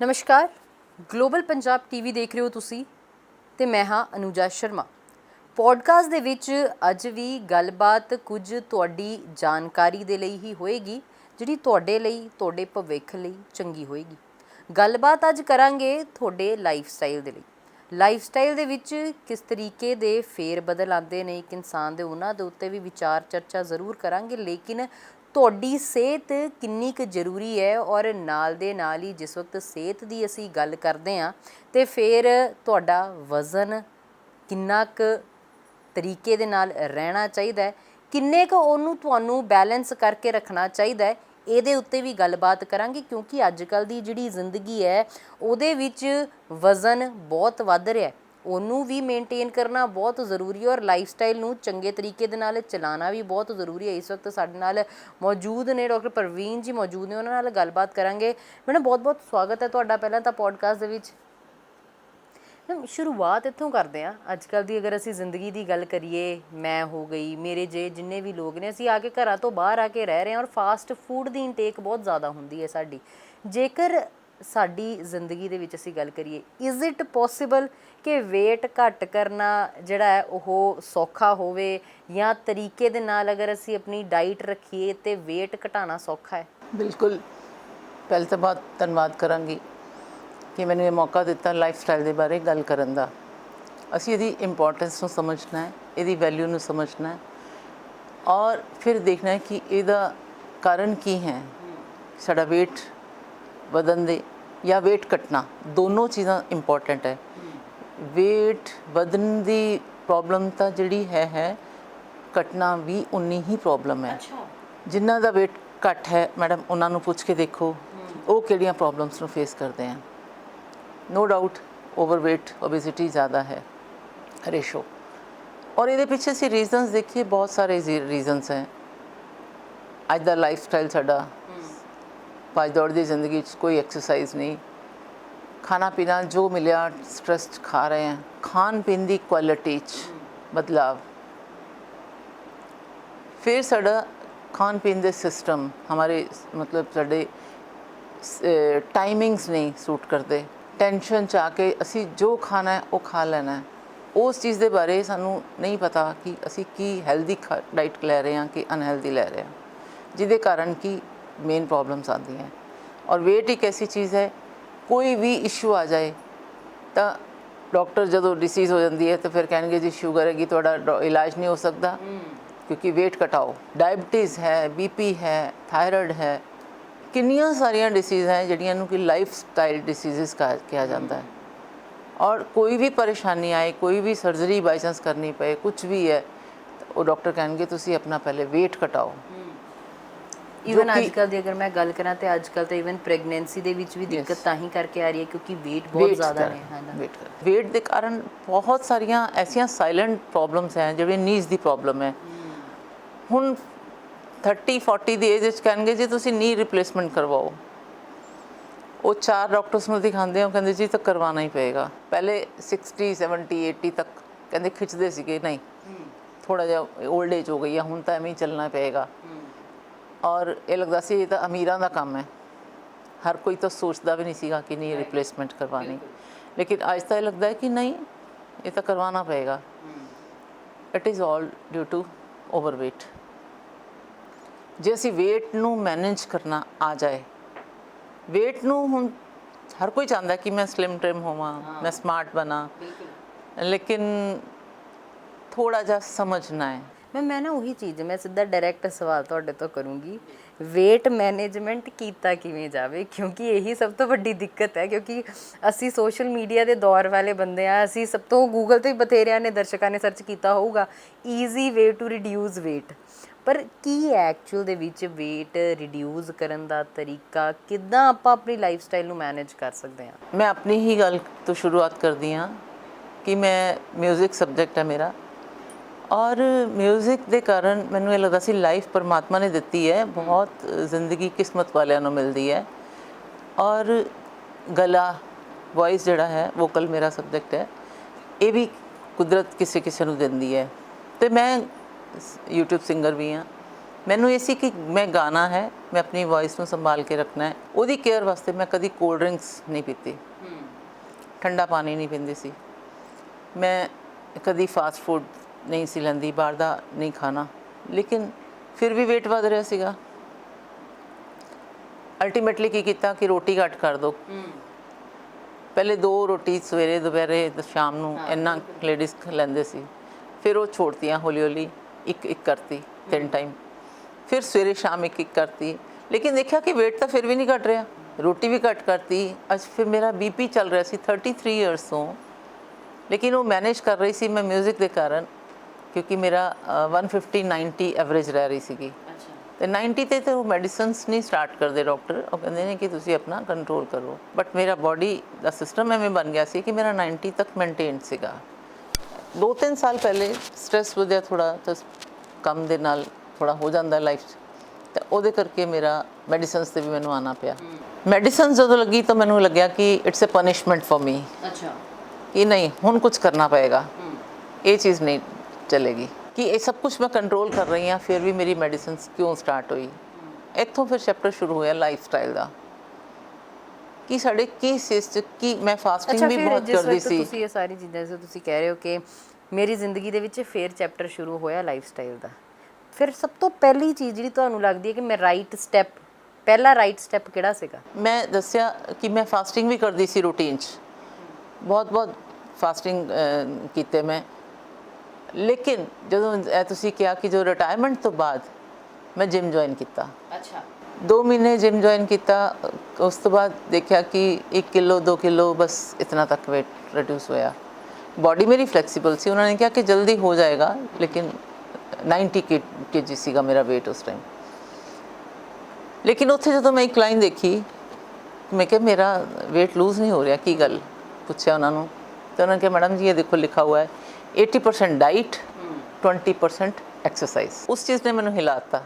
ਨਮਸਕਾਰ। Global Punjab TV ਦੇਖ ਰਹੇ ਹੋ ਤੁਸੀਂ ਤੇ ਮੈਂ ਹਾਂ ਅਨੁਜਾ ਸ਼ਰਮਾ। ਪੋਡਕਾਸਟ ਦੇ ਵਿੱਚ ਅੱਜ ਵੀ ਗੱਲਬਾਤ ਕੁਝ ਤੁਹਾਡੀ ਜਾਣਕਾਰੀ ਦੇ ਲਈ ਹੀ ਹੋਏਗੀ, ਜਿਹੜੀ ਤੁਹਾਡੇ ਲਈ, ਤੁਹਾਡੇ ਭਵਿੱਖ ਲਈ ਚੰਗੀ ਹੋਏਗੀ। ਗੱਲਬਾਤ ਅੱਜ ਕਰਾਂਗੇ ਤੁਹਾਡੇ ਲਾਈਫ ਸਟਾਈਲ ਦੇ ਲਈ। ਲਾਈਫ ਸਟਾਈਲ ਦੇ ਵਿੱਚ ਕਿਸ ਤਰੀਕੇ ਦੇ ਫੇਰ ਬਦਲ ਆਉਂਦੇ ਨੇ, ਇੱਕ ਇਨਸਾਨ ਦੇ ਉਹਨਾਂ ਦੇ ਉੱਤੇ ਵੀ ਵਿਚਾਰ ਚਰਚਾ ਜ਼ਰੂਰ ਕਰਾਂਗੇ, ਲੇਕਿਨ ਤੁਹਾਡੀ ਸਿਹਤ ਕਿੰਨੀ ਕੁ ਜ਼ਰੂਰੀ ਹੈ ਔਰ ਨਾਲ ਦੇ ਨਾਲ ਹੀ ਜਿਸ ਵਕਤ ਸਿਹਤ ਦੀ ਅਸੀਂ ਗੱਲ ਕਰਦੇ ਹਾਂ, ਤੇ ਫਿਰ ਤੁਹਾਡਾ ਵਜ਼ਨ ਕਿੰਨਾ ਕੁ ਤਰੀਕੇ ਦੇ ਨਾਲ ਰਹਿਣਾ ਚਾਹੀਦਾ ਹੈ, ਕਿੰਨੇ ਕੁ ਉਹਨੂੰ ਤੁਹਾਨੂੰ ਬੈਲੈਂਸ ਕਰਕੇ ਰੱਖਣਾ ਚਾਹੀਦਾ ਹੈ, ਇਹਦੇ ਉੱਤੇ ਵੀ ਗੱਲਬਾਤ ਕਰਾਂਗੇ ਕਿਉਂਕਿ ਅੱਜ ਕੱਲ ਦੀ ਜਿਹੜੀ ਜ਼ਿੰਦਗੀ ਹੈ, ਉਹਦੇ ਵਿੱਚ ਵਜ਼ਨ ਬਹੁਤ ਵੱਧ ਰਿਹਾ ਹੈ। ਉਹਨੂੰ ਵੀ ਮੇਨਟੇਨ ਕਰਨਾ ਬਹੁਤ ਜ਼ਰੂਰੀ ਹੈ ਔਰ ਲਾਈਫ ਸਟਾਈਲ ਨੂੰ ਚੰਗੇ ਤਰੀਕੇ ਦੇ ਨਾਲ ਚਲਾਉਣਾ ਵੀ ਬਹੁਤ ਜ਼ਰੂਰੀ ਹੈ। ਇਸ ਵਕਤ ਸਾਡੇ ਨਾਲ ਮੌਜੂਦ ਨੇ ਡਾਕਟਰ ਪ੍ਰਵੀਨ ਜੀ ਮੌਜੂਦ ਨੇ, ਉਹਨਾਂ ਨਾਲ ਗੱਲਬਾਤ ਕਰਾਂਗੇ। ਮੈਡਮ ਬਹੁਤ ਬਹੁਤ ਸਵਾਗਤ ਹੈ ਤੁਹਾਡਾ ਪਹਿਲਾਂ ਤਾਂ ਪੋਡਕਾਸਟ ਦੇ ਵਿੱਚ। ਮੈਮ, ਸ਼ੁਰੂਆਤ ਇੱਥੋਂ ਕਰਦੇ ਆ ਅੱਜ ਕੱਲ ਦੀ ਅਗਰ ਅਸੀਂ ਜ਼ਿੰਦਗੀ ਦੀ ਗੱਲ ਕਰੀਏ, ਮੈਂ ਹੋ ਗਈ, ਮੇਰੇ ਜੇ ਜਿੰਨੇ ਵੀ ਲੋਕ ਨੇ, ਅਸੀਂ ਆ ਕੇ ਘਰਾਂ ਤੋਂ ਬਾਹਰ ਆ ਕੇ ਰਹਿ ਰਹੇ ਹਾਂ ਔਰ ਫਾਸਟ ਫੂਡ ਦੀ ਇਨਟੇਕ ਬਹੁਤ ਜ਼ਿਆਦਾ ਹੁੰਦੀ ਹੈ ਸਾਡੀ। ਜੇਕਰ ਸਾਡੀ ਜ਼ਿੰਦਗੀ ਦੇ ਵਿੱਚ ਅਸੀਂ ਗੱਲ ਕਰੀਏ ਇਜ਼ ਇਟ ਪੋਸੀਬਲ ਕਿ weight ਘੱਟ ਕਰਨਾ ਜਿਹੜਾ ਹੈ ਉਹ ਸੌਖਾ ਹੋਵੇ ਜਾਂ ਤਰੀਕੇ ਦੇ ਨਾਲ ਅਗਰ ਅਸੀਂ ਆਪਣੀ ਡਾਈਟ ਰੱਖੀਏ ਤੇ weight ਘਟਾਉਣਾ ਸੌਖਾ ਹੈ? ਬਿਲਕੁਲ। ਪਹਿਲੇ ਤਾਂ ਬਹੁਤ ਧੰਨਵਾਦ ਕਰਾਂਗੀ ਕਿ ਮੈਨੂੰ ਇਹ ਮੌਕਾ ਦਿੱਤਾ ਲਾਈਫ ਸਟਾਈਲ ਦੇ ਬਾਰੇ ਗੱਲ ਕਰਨ ਦਾ। ਅਸੀਂ ਇਹਦੀ ਇੰਪੋਰਟੈਂਸ ਨੂੰ ਸਮਝਣਾ ਹੈ, ਇਹਦੀ ਵੈਲਿਊ ਨੂੰ ਸਮਝਣਾ ਹੈ ਔਰ ਫਿਰ ਦੇਖਣਾ ਹੈ ਕਿ ਇਹਦਾ ਕਾਰਨ ਕੀ ਹੈ। ਸਾਡਾ weight ਵਧਣ ਦੇ ਜਾਂ weight ਘਟਣਾ ਦੋਨੋਂ ਚੀਜ਼ਾਂ ਇੰਪੋਰਟੈਂਟ ਹੈ। weight ਵਧਣ ਦੀ ਪ੍ਰੋਬਲਮ ਤਾਂ ਜਿਹੜੀ ਹੈ ਹੈ ਘਟਣਾ ਵੀ ਉਨੀ ਹੀ ਪ੍ਰੋਬਲਮ ਹੈ। ਜਿਨ੍ਹਾਂ ਦਾ weight ਘੱਟ ਹੈ ਮੈਡਮ ਉਹਨਾਂ ਨੂੰ ਪੁੱਛ ਕੇ ਦੇਖੋ ਉਹ ਕਿਹੜੀਆਂ ਪ੍ਰੋਬਲਮਸ ਨੂੰ ਫੇਸ ਕਰਦੇ ਆ। ਨੋ ਡਾਊਟ ਓਵਰਵੇਟ ਓਬੇਸਿਟੀ ਜ਼ਿਆਦਾ ਹੈ ਰੇਸ਼ੋ ਔਰ ਇਹਦੇ ਪਿੱਛੇ ਸੀ ਰੀਜ਼ਨਸ ਦੇਖੀਏ ਬਹੁਤ ਸਾਰੇ ਰੀਜ਼ਨਸ ਹੈ। ਅੱਜ ਦਾ ਲਾਈਫ ਸਟਾਈਲ ਸਾਡਾ ਭੱਜ ਦੌੜ ਦੀ ਜ਼ਿੰਦਗੀ 'ਚ ਕੋਈ ਐਕਸਰਸਾਈਜ਼ ਨਹੀਂ। ਖਾਣਾ ਪੀਣਾ ਜੋ ਮਿਲਿਆ ਸਟ੍ਰੈਸ ਖਾ ਰਹੇ ਹਾਂ। ਖਾਣ ਪੀਣ ਦੀ ਕੁਆਲਿਟੀ 'ਚ ਬਦਲਾਵ। ਫਿਰ ਸਾਡਾ ਖਾਣ ਪੀਣ ਦੇ ਸਿਸਟਮ ਹਮਾਰੇ ਮਤਲਬ ਸਾਡੇ ਟਾਈਮਿੰਗਸ ਨਹੀਂ ਸੂਟ ਕਰਦੇ। ਟੈਨਸ਼ਨ ਚ ਆ ਕੇ ਅਸੀਂ ਜੋ ਖਾਣਾ ਹੈ, ਉਹ ਖਾ ਲੈਣਾ ਹੈ। ਉਸ ਚੀਜ਼ ਦੇ ਬਾਰੇ ਸਾਨੂੰ ਨਹੀਂ ਪਤਾ ਕਿ ਅਸੀਂ ਕੀ ਹੈਲਦੀ ਡਾਈਟ ਲੈ ਰਹੇ ਹਾਂ, ਕਿ ਅਨਹੈਲਦੀ ਲੈ ਰਹੇ ਹਾਂ। ਜਿਹਦੇ ਕਾਰਨ ਕਿ ਮੇਨ ਪ੍ਰੋਬਲਮਸ ਆਉਂਦੀਆਂ ਔਰ weight ਇੱਕ ਐਸੀ ਚੀਜ਼ ਹੈ ਕੋਈ ਵੀ ਇਸ਼ੂ ਆ ਜਾਏ ਤਾਂ ਡਾਕਟਰ ਜਦੋਂ ਡਿਸੀਜ਼ ਹੋ ਜਾਂਦੀ ਹੈ ਤਾਂ ਫਿਰ ਕਹਿਣਗੇ ਜੀ ਸ਼ੂਗਰ ਹੈਗੀ ਤੁਹਾਡਾ ਇਲਾਜ ਨਹੀਂ ਹੋ ਸਕਦਾ ਕਿਉਂਕਿ weight ਘਟਾਓ ਡਾਇਬੀਟੀਜ਼ ਹੈ ਬੀਪੀ ਹੈ ਥਾਇਰਾਇਡ ਹੈ ਕਿੰਨੀਆਂ ਸਾਰੀਆਂ ਡਿਸੀਜ਼ ਹੈ ਜਿਹੜੀਆਂ ਨੂੰ ਕਿ ਲਾਈਫ ਸਟਾਈਲ ਡਿਸੀਜ਼ਸ ਕਿਹਾ ਜਾਂਦਾ ਹੈ ਔਰ ਕੋਈ ਵੀ ਪਰੇਸ਼ਾਨੀ ਆਏ ਕੋਈ ਵੀ ਸਰਜਰੀ ਬਾਈ ਚਾਂਸ ਕਰਨੀ ਪਏ ਕੁਝ ਵੀ ਹੈ ਉਹ ਡਾਕਟਰ ਕਹਿਣਗੇ ਤੁਸੀਂ ਆਪਣਾ ਪਹਿਲੇ weight ਘਟਾਓ ਇਵਨ ਅੱਜ ਕੱਲ ਦੀ ਅਗਰ ਮੈਂ ਗੱਲ ਕਰਾਂ ਤੇ ਅੱਜ ਕੱਲ ਤਾਂ ਇਵਨ ਪ੍ਰੈਗਨੈਂਸੀ ਦੇ ਵਿੱਚ ਵੀ ਦਿੱਕਤ ਤਾਂ ਹੀ ਕਰਕੇ ਆ ਰਹੀ ਹੈ ਕਿਉਂਕਿ weight ਬਹੁਤ ਜ਼ਿਆਦਾ ਨੇ ਹੈ ਨਾ? weight ਦੇ ਕਾਰਨ ਬਹੁਤ ਸਾਰੀਆਂ ਐਸੀਆਂ ਸਾਇਲੈਂਟ ਪ੍ਰੋਬਲਮਸ ਹੈ ਜਿਵੇਂ ਨੀਜ਼ ਦੀ ਪ੍ਰੋਬਲਮ ਹੈ। ਹੁਣ 30 40 ਦੀ ਏਜ ਵਿੱਚ ਕਹਿਣਗੇ ਜੀ ਤੁਸੀਂ ਨੀ ਰਿਪਲੇਸਮੈਂਟ ਕਰਵਾਓ। ਉਹ ਚਾਰ ਡਾਕਟਰਸ ਨੂੰ ਦਿਖਾਉਂਦੇ ਹੋ ਕਹਿੰਦੇ ਜੀ ਤਾਂ ਕਰਵਾਉਣਾ ਹੀ ਪਏਗਾ। ਪਹਿਲੇ 60 70 80 ਤੱਕ ਕਹਿੰਦੇ ਖਿੱਚਦੇ ਸੀਗੇ ਨਹੀਂ ਥੋੜਾ ਜਿਹਾ 올ਡ ਏਜ ਹੋ ਗਈ ਹੈ ਹੁਣ ਤਾਂ ਐਵੇਂ ਹੀ ਚੱਲਣਾ ਪਏਗਾ। ਔਰ ਇਹ ਲੱਗਦਾ ਸੀ ਇਹ ਤਾਂ ਅਮੀਰਾਂ ਦਾ ਕੰਮ ਹੈ। ਹਰ ਕੋਈ ਤਾਂ ਸੋਚਦਾ ਵੀ ਨਹੀਂ ਸੀਗਾ ਕਿ ਨਹੀਂ ਰਿਪਲੇਸਮੈਂਟ ਕਰਵਾਣੀ ਲੇਕਿਨ ਅੱਜ ਤਾਂ ਇਹ ਲੱਗਦਾ ਹੈ ਕਿ ਨਹੀਂ ਇਹ ਤਾਂ ਕਰਵਾਉਣਾ ਪਏਗਾ। It is all due to overweight ਜੇ ਅਸੀਂ weight ਨੂੰ ਮੈਨੇਜ ਕਰਨਾ ਆ ਜਾਏ weight ਨੂੰ ਹੁਣ ਹਰ ਕੋਈ ਚਾਹੁੰਦਾ ਕਿ ਮੈਂ ਸਲਿਮ ਟ੍ਰਿਮ ਹੋਵਾਂ ਮੈਂ ਸਮਾਰਟ ਬਣਾ। ਲੇਕਿਨ ਥੋੜਾ ਜਿਹਾ ਸਮਝਣਾ ਹੈ। ਮੈਂ ਮੈਂ ਨਾ ਉਹੀ ਚੀਜ਼, ਮੈਂ ਸਿੱਧਾ ਡਾਇਰੈਕਟ ਸਵਾਲ ਤੁਹਾਡੇ ਤੋਂ ਕਰੂੰਗੀ। weight ਮੈਨੇਜਮੈਂਟ ਕੀਤਾ ਕਿਵੇਂ ਜਾਵੇ? ਕਿਉਂਕਿ ਇਹੀ ਸਭ ਤੋਂ ਵੱਡੀ ਦਿੱਕਤ ਹੈ, ਕਿਉਂਕਿ ਅਸੀਂ ਸੋਸ਼ਲ ਮੀਡੀਆ ਦੇ ਦੌਰ ਵਾਲੇ ਬੰਦੇ ਆ ਅਸੀਂ ਸਭ ਤੋਂ ਗੂਗਲ ਤੇ ਬਥੇਰਿਆਂ ਨੇ ਦਰਸ਼ਕਾਂ ਨੇ ਸਰਚ ਕੀਤਾ ਹੋਊਗਾ। Easy way to reduce weight. ਪਰ ਕੀ ਹੈ ਐਕਚੁਅਲ ਦੇ ਵਿੱਚ weight ਰਿਡਿਊਸ ਕਰਨ ਦਾ ਤਰੀਕਾ? ਕਿੱਦਾਂ ਆਪਾਂ ਆਪਣੀ ਲਾਈਫ ਸਟਾਈਲ ਨੂੰ ਮੈਨੇਜ ਕਰ ਸਕਦੇ ਹਾਂ? ਮੈਂ ਆਪਣੀ ਹੀ ਗੱਲ ਤੋਂ ਸ਼ੁਰੂਆਤ ਕਰਦੀ ਹਾਂ ਕਿ ਮੈਂ 뮤직 ਸਬਜੈਕਟ ਹੈ ਮੇਰਾ। ਔਰ 뮤직 ਦੇ ਕਾਰਨ ਮੈਨੂੰ ਇਹ ਲੱਗਦਾ ਸੀ ਲਾਈਫ ਪਰਮਾਤਮਾ ਨੇ ਦਿੱਤੀ ਹੈ। ਬਹੁਤ ਜ਼ਿੰਦਗੀ ਕਿਸਮਤ ਵਾਲਿਆਂ ਨੂੰ ਮਿਲਦੀ ਹੈ। ਔਰ ਗਲਾ ਵੌਇਸ ਜਿਹੜਾ ਹੈ ਵੋਕਲ ਮੇਰਾ ਸਬਜੈਕਟ ਹੈ। ਇਹ ਵੀ ਕੁਦਰਤ ਕਿਸੇ ਕਿਸੇ ਨੂੰ ਦਿੰਦੀ ਹੈ। ਤੇ ਮੈਂ YouTube ਸਿੰਗਰ ਵੀ ਹਾਂ। ਮੈਨੂੰ ਇਹ ਸੀ ਕਿ ਮੈਂ ਗਾਣਾ ਹੈ ਮੈਂ ਆਪਣੀ ਵੌਇਸ ਨੂੰ ਸੰਭਾਲ ਕੇ ਰੱਖਣਾ ਹੈ। ਉਹਦੀ ਕੇਅਰ ਵਾਸਤੇ ਮੈਂ ਕਦੀ ਕੋਲਡ ਡਰਿੰਕਸ ਨਹੀਂ ਪੀਤੀ। ਠੰਡਾ ਪਾਣੀ ਨਹੀਂ ਪੀਂਦੀ ਸੀ। ਮੈਂ ਕਦੀ ਫਾਸਟ ਫੂਡ ਨਹੀਂ ਸੀ ਲੈਂਦੀ ਬਾਹਰ ਦਾ ਨਹੀਂ ਖਾਣਾ। ਲੇਕਿਨ ਫਿਰ ਵੀ weight ਵਧ ਰਿਹਾ ਸੀਗਾ। ਅਲਟੀਮੇਟਲੀ ਕੀ ਕੀਤਾ ਕਿ ਰੋਟੀ ਘੱਟ ਕਰ ਦੋ। ਪਹਿਲੇ ਦੋ ਰੋਟੀ ਸਵੇਰੇ ਦੁਪਹਿਰੇ ਤੇ ਸ਼ਾਮ ਨੂੰ ਇੰਨਾ ਲੇਡੀਜ਼ ਲੈਂਦੇ ਸੀ। ਫਿਰ ਉਹ ਛੋੜਤੀਆਂ ਹੌਲੀ ਹੌਲੀ ਇੱਕ ਇੱਕ ਕਰਤੀ ਤਿੰਨ ਟਾਈਮ ਫਿਰ ਸਵੇਰੇ ਸ਼ਾਮ ਇੱਕ ਇੱਕ ਕਰਤੀ। ਲੇਕਿਨ ਦੇਖਿਆ ਕਿ weight ਤਾਂ ਫਿਰ ਵੀ ਨਹੀਂ ਘਟ ਰਿਹਾ। ਰੋਟੀ ਵੀ ਘੱਟ ਕਰਤੀ। ਅੱਜ ਫਿਰ ਮੇਰਾ ਬੀਪੀ ਚੱਲ ਰਿਹਾ ਸੀ 33 ਇਅਰਸ ਤੋਂ। ਲੇਕਿਨ ਉਹ ਮੈਨੇਜ ਕਰ ਰਹੀ ਸੀ। ਮੈਂ 뮤직 ਦੇ ਕਾਰਨ ਕਿਉਂਕਿ ਮੇਰਾ ਅ, 150 90 ਐਵਰੇਜ ਰਹਿ ਰਹੀ ਸੀਗੀ। ਤੇ 90 ਤੇ ਤੇ ਉਹ ਮੈਡੀਸਿਨਸ ਨਹੀਂ ਸਟਾਰਟ ਕਰਦੇ ਡਾਕਟਰ ਉਹ ਕਹਿੰਦੇ ਨੇ ਕਿ ਤੁਸੀਂ ਆਪਣਾ ਕੰਟਰੋਲ ਕਰੋ। ਬਟ ਮੇਰਾ ਬਾਡੀ ਦਾ ਸਿਸਟਮ ਐਵੇਂ ਬਣ ਗਿਆ ਸੀ ਕਿ ਮੇਰਾ 90 ਤੱਕ ਮੇਨਟੇਨ ਸੀਗਾ। ਦੋ ਤਿੰਨ ਸਾਲ ਪਹਿਲੇ ਸਟ੍ਰੈਸ ਵਧਿਆ ਥੋੜਾ ਤਾਂ ਕੰਮ ਦੇ ਨਾਲ ਥੋੜਾ ਹੋ ਜਾਂਦਾ ਲਾਈਫ ਤੇ ਉਹਦੇ ਕਰਕੇ ਮੇਰਾ ਮੈਡੀਸਿਨਸ ਤੇ ਵੀ ਮੈਨੂੰ ਆਣਾ ਪਿਆ। ਮੈਡੀਸਿਨਸ ਜਦੋਂ ਲੱਗੀ ਤਾਂ ਮੈਨੂੰ ਲੱਗਿਆ ਕਿ it's a punishment for me ਅੱਛਾ। ਕਿ ਨਹੀਂ ਹੁਣ ਕੁਝ ਕਰਨਾ ਪਏਗਾ। ਇਹ ਚੀਜ਼ ਨਹੀਂ ਚਲੇਗੀ ਕਿ ਇਹ ਸਭ ਕੁਝ ਮੈਂ ਕੰਟਰੋਲ ਕਰ ਰਹੀ ਹਾਂ ਫਿਰ ਵੀ ਮੇਰੀ ਮੈਡੀਸਿਨਸ ਕਿਉਂ ਸਟਾਰਟ ਹੋਈ ਇੱਥੋਂ ਫਿਰ ਚੈਪਟਰ ਸ਼ੁਰੂ ਹੋਇਆ ਲਾਈਫ ਸਟਾਈਲ ਦਾ ਕਿ ਸਾਡੇ ਕੀ ਸਿਸਟ ਕੀ ਮੈਂ ਫਾਸਟਿੰਗ ਵੀ ਬਹੁਤ ਕਰਦੀ ਸੀ ਤੁਸੀਂ ਇਹ ਸਾਰੀ ਚੀਜ਼ਾਂ ਜੋ ਤੁਸੀਂ ਕਹਿ ਰਹੇ ਹੋ ਕਿ ਮੇਰੀ ਜ਼ਿੰਦਗੀ ਦੇ ਵਿੱਚ ਫੇਰ ਚੈਪਟਰ ਸ਼ੁਰੂ ਹੋਇਆ ਲਾਈਫ ਸਟਾਈਲ ਦਾ ਫਿਰ ਸਭ ਤੋਂ ਪਹਿਲੀ ਚੀਜ਼ ਜਿਹੜੀ ਤੁਹਾਨੂੰ ਲੱਗਦੀ ਹੈ ਕਿ ਮੈਂ ਰਾਈਟ ਸਟੈਪ ਪਹਿਲਾ ਰਾਈਟ ਸਟੈਪ ਕਿਹੜਾ ਸੀਗਾ ਮੈਂ ਦੱਸਿਆ ਕਿ ਮੈਂ ਫਾਸਟਿੰਗ ਵੀ ਕਰਦੀ ਸੀ ਰੂਟੀਨ 'ਚ ਬਹੁਤ ਬਹੁਤ ਫਾਸਟਿੰਗ ਕੀਤੇ ਮੈਂ ਲੇਕਿਨ ਜਦੋਂ ਇਹ ਤੁਸੀਂ ਕਿਹਾ ਕਿ ਜੋ ਰਿਟਾਇਰਮੈਂਟ ਤੋਂ ਬਾਅਦ ਮੈਂ ਜਿਮ ਜੁਆਇਨ ਕੀਤਾ ਅੱਛਾ 2 ਮਹੀਨੇ ਜਿਮ ਜੁਆਇਨ ਕੀਤਾ ਉਸ ਤੋਂ ਬਾਅਦ ਦੇਖਿਆ ਕਿ 1 ਕਿਲੋ 2 ਕਿਲੋ ਬਸ ਇਤਨਾ ਤੱਕ weight ਰਿਡਿਊਸ ਹੋਇਆ ਬਾਡੀ ਮੇਰੀ ਫਲੈਕਸੀਬਲ ਸੀ ਉਹਨਾਂ ਨੇ ਕਿਹਾ ਕਿ ਜਲਦੀ ਹੋ ਜਾਏਗਾ ਲੇਕਿਨ 90 ਕੇਜੀ ਸੀਗਾ ਮੇਰਾ weight ਉਸ ਟਾਈਮ ਲੇਕਿਨ ਉੱਥੇ ਜਦੋਂ ਮੈਂ ਇੱਕ ਲਾਈਨ ਦੇਖੀ ਮੈਂ ਕਿਹਾ ਮੇਰਾ weight ਲੂਜ਼ ਨਹੀਂ ਹੋ ਰਿਹਾ ਕੀ ਗੱਲ ਪੁੱਛਿਆ ਉਹਨਾਂ ਨੂੰ ਤਾਂ ਉਹਨਾਂ ਨੇ ਕਿਹਾ ਮੈਡਮ ਜੀ ਇਹ ਦੇਖੋ ਲਿਖਾ ਹੁਆ ਹੈ 80% ਡਾਈਟ 20% ਐਕਸਰਸਾਈਜ਼ ਉਸ ਚੀਜ਼ ਨੇ ਮੈਨੂੰ ਹਿਲਾਤਾ।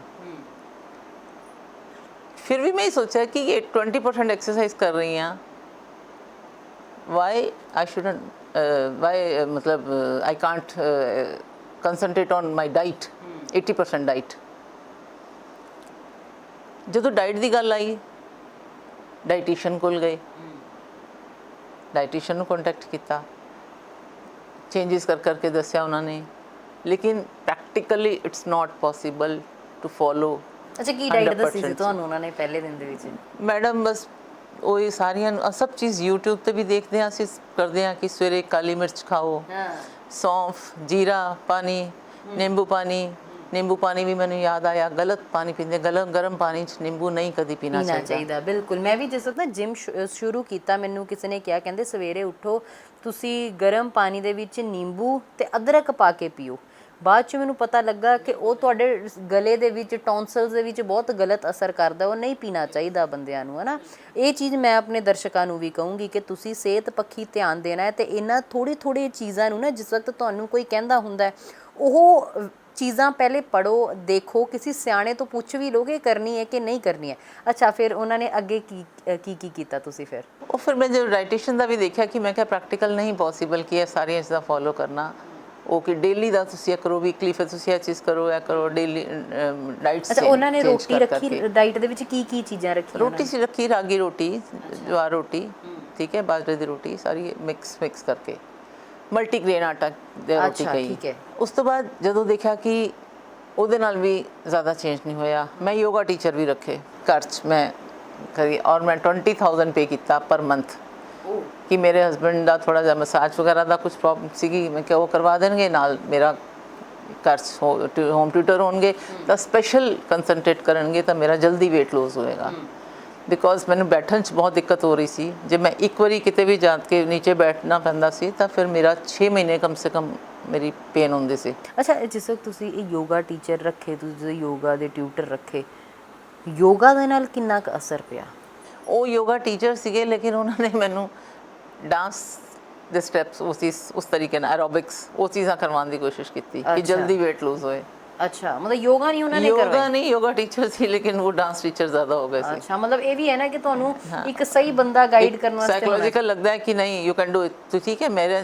ਫਿਰ ਵੀ ਮੈਂ ਸੋਚਿਆ ਕਿ ਇਹ 20% ਐਕਸਰਸਾਈਜ਼ ਕਰ ਰਹੀ ਹਾਂ। ਵਾਈ ਆਈ ਸ਼ੁਡਨਟ ਵਾਈ ਮਤਲਬ I can't concentrate on my diet 80% diet ਜਦੋਂ ਡਾਈਟ ਦੀ ਗੱਲ ਆਈ ਡਾਈਟੀਸ਼ੀਅਨ ਕੋਲ ਗਏ। ਡਾਈਟੀਸ਼ੀਅਨ ਨੂੰ ਕੰਟੈਕਟ ਕੀਤਾ। ਚੇਂजेस ਕਰ ਕਰਕੇ ਦੱਸਿਆ ਉਹਨਾਂ ਨੇ ਲੇਕਿਨ practically it's not possible to follow ਅੱਛਾ ਕੀ ਡਾਈਟ ਦੱਸੀ ਸੀ 100% ਤੁਹਾਨੂੰ ਉਹਨਾਂ ਨੇ ਪਹਿਲੇ ਦਿਨ ਦੇ ਵਿੱਚ ਮੈਡਮ ਬਸ ਉਹ ਇਹ ਸਾਰੀਆਂ ਸਭ ਚੀਜ਼ YouTube ਤੇ ਵੀ ਦੇਖਦੇ ਹਾਂ ਅਸੀਂ ਕਰਦੇ ਹਾਂ ਕਿ ਸਵੇਰੇ ਕਾਲੀ ਮਿਰਚ ਖਾਓ ਹਾਂ ਸੌਂਫ ਜੀਰਾ ਪਾਣੀ ਨਿੰਬੂ ਪਾਣੀ ਨਿੰਬੂ ਪਾਣੀ ਵੀ ਮੈਨੂੰ ਯਾਦ ਆਇਆ ਗਲਤ ਪਾਣੀ ਪੀਂਦੇ ਗਲਮ ਗਰਮ ਪਾਣੀ ਚ ਨਿੰਬੂ ਨਹੀਂ ਕਦੀ ਪੀਣਾ ਚਾਹੀਦਾ ਬਿਲਕੁਲ ਮੈਂ ਵੀ ਜਿਸ ਵਕਤ ਨਾ ਜਿਮ ਸ਼ੁਰੂ ਕੀਤਾ ਮੈਨੂੰ ਕਿਸੇ ਨੇ ਕਿਹਾ ਕਹਿੰਦੇ ਸਵੇਰੇ ਉੱਠੋ ਤੁਸੀਂ ਗਰਮ ਪਾਣੀ ਦੇ ਵਿੱਚ ਨਿੰਬੂ ਤੇ ਅਦਰਕ ਪਾ ਕੇ ਪੀਓ। ਬਾਅਦ ਚ ਮੈਨੂੰ ਪਤਾ ਲੱਗਾ ਕਿ ਉਹ ਤੁਹਾਡੇ ਗਲੇ ਦੇ ਵਿੱਚ ਟੌਨਸਲਸ ਦੇ ਵਿੱਚ ਬਹੁਤ ਗਲਤ ਅਸਰ ਕਰਦਾ, ਉਹ ਨਹੀਂ ਪੀਣਾ ਚਾਹੀਦਾ ਬੰਦਿਆਂ ਨੂੰ, ਹਨਾ? ਇਹ ਚੀਜ਼ ਮੈਂ ਆਪਣੇ ਦਰਸ਼ਕਾਂ ਨੂੰ ਵੀ ਕਹੂੰਗੀ ਕਿ ਤੁਸੀਂ ਸਿਹਤ ਪੱਖੀ ਧਿਆਨ ਦੇਣਾ ਹੈ ਤੇ ਇਹਨਾਂ ਥੋੜੀ ਥੋੜੀ ਚੀਜ਼ਾਂ ਨੂੰ ਨਾ, ਜਿਸ ਵਕਤ ਤੁਹਾਨੂੰ ਕੋਈ ਕਹਿੰਦਾ ਹੁੰਦਾ ਉਹ ਚੀਜ਼ਾਂ ਪਹਿਲੇ ਪੜੋ ਦੇਖੋ ਕਿਸੇ ਸਿਆਣੇ ਤੋਂ ਪੁੱਛ ਵੀ ਲੋਗੇ ਕਰਨੀ ਹੈ ਕਿ ਨਹੀਂ ਕਰਨੀ ਹੈ। ਅੱਛਾ ਫਿਰ ਉਹਨਾਂ ਨੇ ਅੱਗੇ ਕੀ ਕੀ ਕੀ ਕੀਤਾ ਤੁਸੀਂ ਫਿਰ? ਉਹ ਫਿਰ ਮੈਂ ਜਦੋਂ ਡਾਈਟੀਸ਼ੀਅਨ ਦਾ ਵੀ ਦੇਖਿਆ ਕਿ ਮੈਂ ਕਿਹਾ ਪ੍ਰੈਕਟੀਕਲ ਨਹੀਂ ਪੋਸੀਬਲ ਕਿ ਇਹ ਸਾਰੀਆਂ ਚੀਜ਼ਾਂ ਫੋਲੋ ਕਰਨਾ। ਉਹ ਕਿ ਡੇਲੀ ਦਾ ਤੁਸੀਂ ਇਹ ਕਰੋ ਵੀਕਲੀ ਫਿਰ ਤੁਸੀਂ ਇਹ ਚੀਜ਼ ਕਰੋ ਇਹ ਕਰੋ ਡੇਲੀ ਡਾਈਟ ਅੱਛਾ ਉਹਨਾਂ ਨੇ ਰੋਟੀ ਰੱਖੀ ਡਾਈਟ ਦੇ ਵਿੱਚ ਕੀ ਕੀ ਚੀਜ਼ਾਂ ਰੱਖੀਆਂ ਰੋਟੀ ਸੀ ਰੱਖੀ ਰਾਗੀ ਰੋਟੀ ਜਵਾਰ ਰੋਟੀ ਠੀਕ ਹੈ ਬਾਜਰੇ ਦੀ ਰੋਟੀ ਸਾਰੀ ਮਿਕਸ ਮਿਕਸ ਕਰਕੇ। ਮਲਟੀਗ੍ਰੇਨ ਆਟਾ ਦੀ ਰੋਟੀ ਅੱਛਾ, ਕਹੀ। ਠੀਕ ਹੈ। ਉਸ ਤੋਂ ਬਾਅਦ ਜਦੋਂ ਦੇਖਿਆ ਕਿ ਉਹਦੇ ਨਾਲ ਵੀ ਜ਼ਿਆਦਾ ਚੇਂਜ ਨਹੀਂ ਹੋਇਆ ਮੈਂ ਯੋਗਾ ਟੀਚਰ ਵੀ ਰੱਖੇ ਘਰ 'ਚ। ਮੈਂ ਕਰੀ ਔਰ ਮੈਂ 20000 ਪੇ ਕੀਤਾ ਪਰ ਮੰਥ ਕਿ ਮੇਰੇ ਹਸਬੰਡ ਦਾ ਥੋੜਾ ਜਿਹਾ ਮਸਾਜ ਵਗੈਰਾ ਦਾ ਕੁਝ ਪ੍ਰੋਬਲਮ ਸੀਗੀ ਮੈਂ ਕਿਹਾ ਉਹ ਕਰਵਾ ਦੇਣਗੇ ਨਾਲ ਮੇਰਾ ਘਰ 'ਚ ਹੋਮ ਟਿਊਟਰ ਹੋਣਗੇ ਤਾਂ ਸਪੈਸ਼ਲ ਕੰਸੰਟਰੇਟ ਕਰਨਗੇ ਤਾਂ ਮੇਰਾ ਜਲਦੀ weight lose ਹੋਏਗਾ। ਬਿਕੋਜ਼ ਮੈਨੂੰ ਬੈਠਣ 'ਚ ਬਹੁਤ ਦਿੱਕਤ ਹੋ ਰਹੀ ਸੀ। ਜੇ ਮੈਂ ਇੱਕ ਵਾਰੀ ਕਿਤੇ ਵੀ ਜਾ ਕੇ ਨੀਚੇ ਬੈਠਣਾ ਪੈਂਦਾ ਸੀ ਤਾਂ ਫਿਰ ਮੇਰਾ 6 ਮਹੀਨੇ ਕਮ ਸੇ ਕਮ ਮੇਰੀ ਪੇਨ ਹੁੰਦੀ ਸੀ। ਅੱਛਾ ਜਿਸ ਵਕਤ ਤੁਸੀਂ ਇਹ ਯੋਗਾ ਟੀਚਰ ਰੱਖੇ ਤੁਸੀਂ ਯੋਗਾ ਦੇ ਟਿਊਟਰ ਰੱਖੇ ਯੋਗਾ ਦੇ ਨਾਲ ਕਿੰਨਾ ਕੁ ਅਸਰ ਪਿਆ? ਉਹ ਯੋਗਾ ਟੀਚਰ ਸੀਗੇ ਲੇਕਿਨ ਉਹਨਾਂ ਨੇ ਮੈਨੂੰ ਡਾਂਸ ਦੇ ਸਟੈਪਸ ਉਸ ਉਸ ਤਰੀਕੇ ਨਾਲ ਐਰੋਬਿਕਸ ਉਹ ਚੀਜ਼ਾਂ ਕਰਵਾਉਣ ਦੀ ਕੋਸ਼ਿਸ਼ ਕੀਤੀ ਕਿ। ਜਲਦੀ weight lose ਹੋਏ। ਅੱਛਾ ਮਤਲਬ ਯੋਗਾ ਨਹੀਂ ਉਹਨਾਂ ਨੇ ਕਰਵਾਇਆ ਯੋਗਾ ਨਹੀਂ ਯੋਗਾ ਟੀਚਰ ਸੀ ਲੇਕਿਨ ਉਹ ਡਾਂਸ ਟੀਚਰ ਜ਼ਿਆਦਾ ਹੋ ਗਏ ਸੀ। ਅੱਛਾ ਮਤਲਬ ਇਹ ਵੀ ਹੈ ਨਾ ਕਿ ਤੁਹਾਨੂੰ ਇੱਕ ਸਹੀ ਬੰਦਾ ਗਾਈਡ ਕਰਨ ਵਾਸਤੇ ਸਾਈਕੋਲੋਜੀਕਲ ਲੱਗਦਾ ਹੈ ਕਿ ਨਹੀਂ ਯੂ ਕੈਨ ਡੂ ਇਟ ਠੀਕ ਹੈ ਮੇਰੇ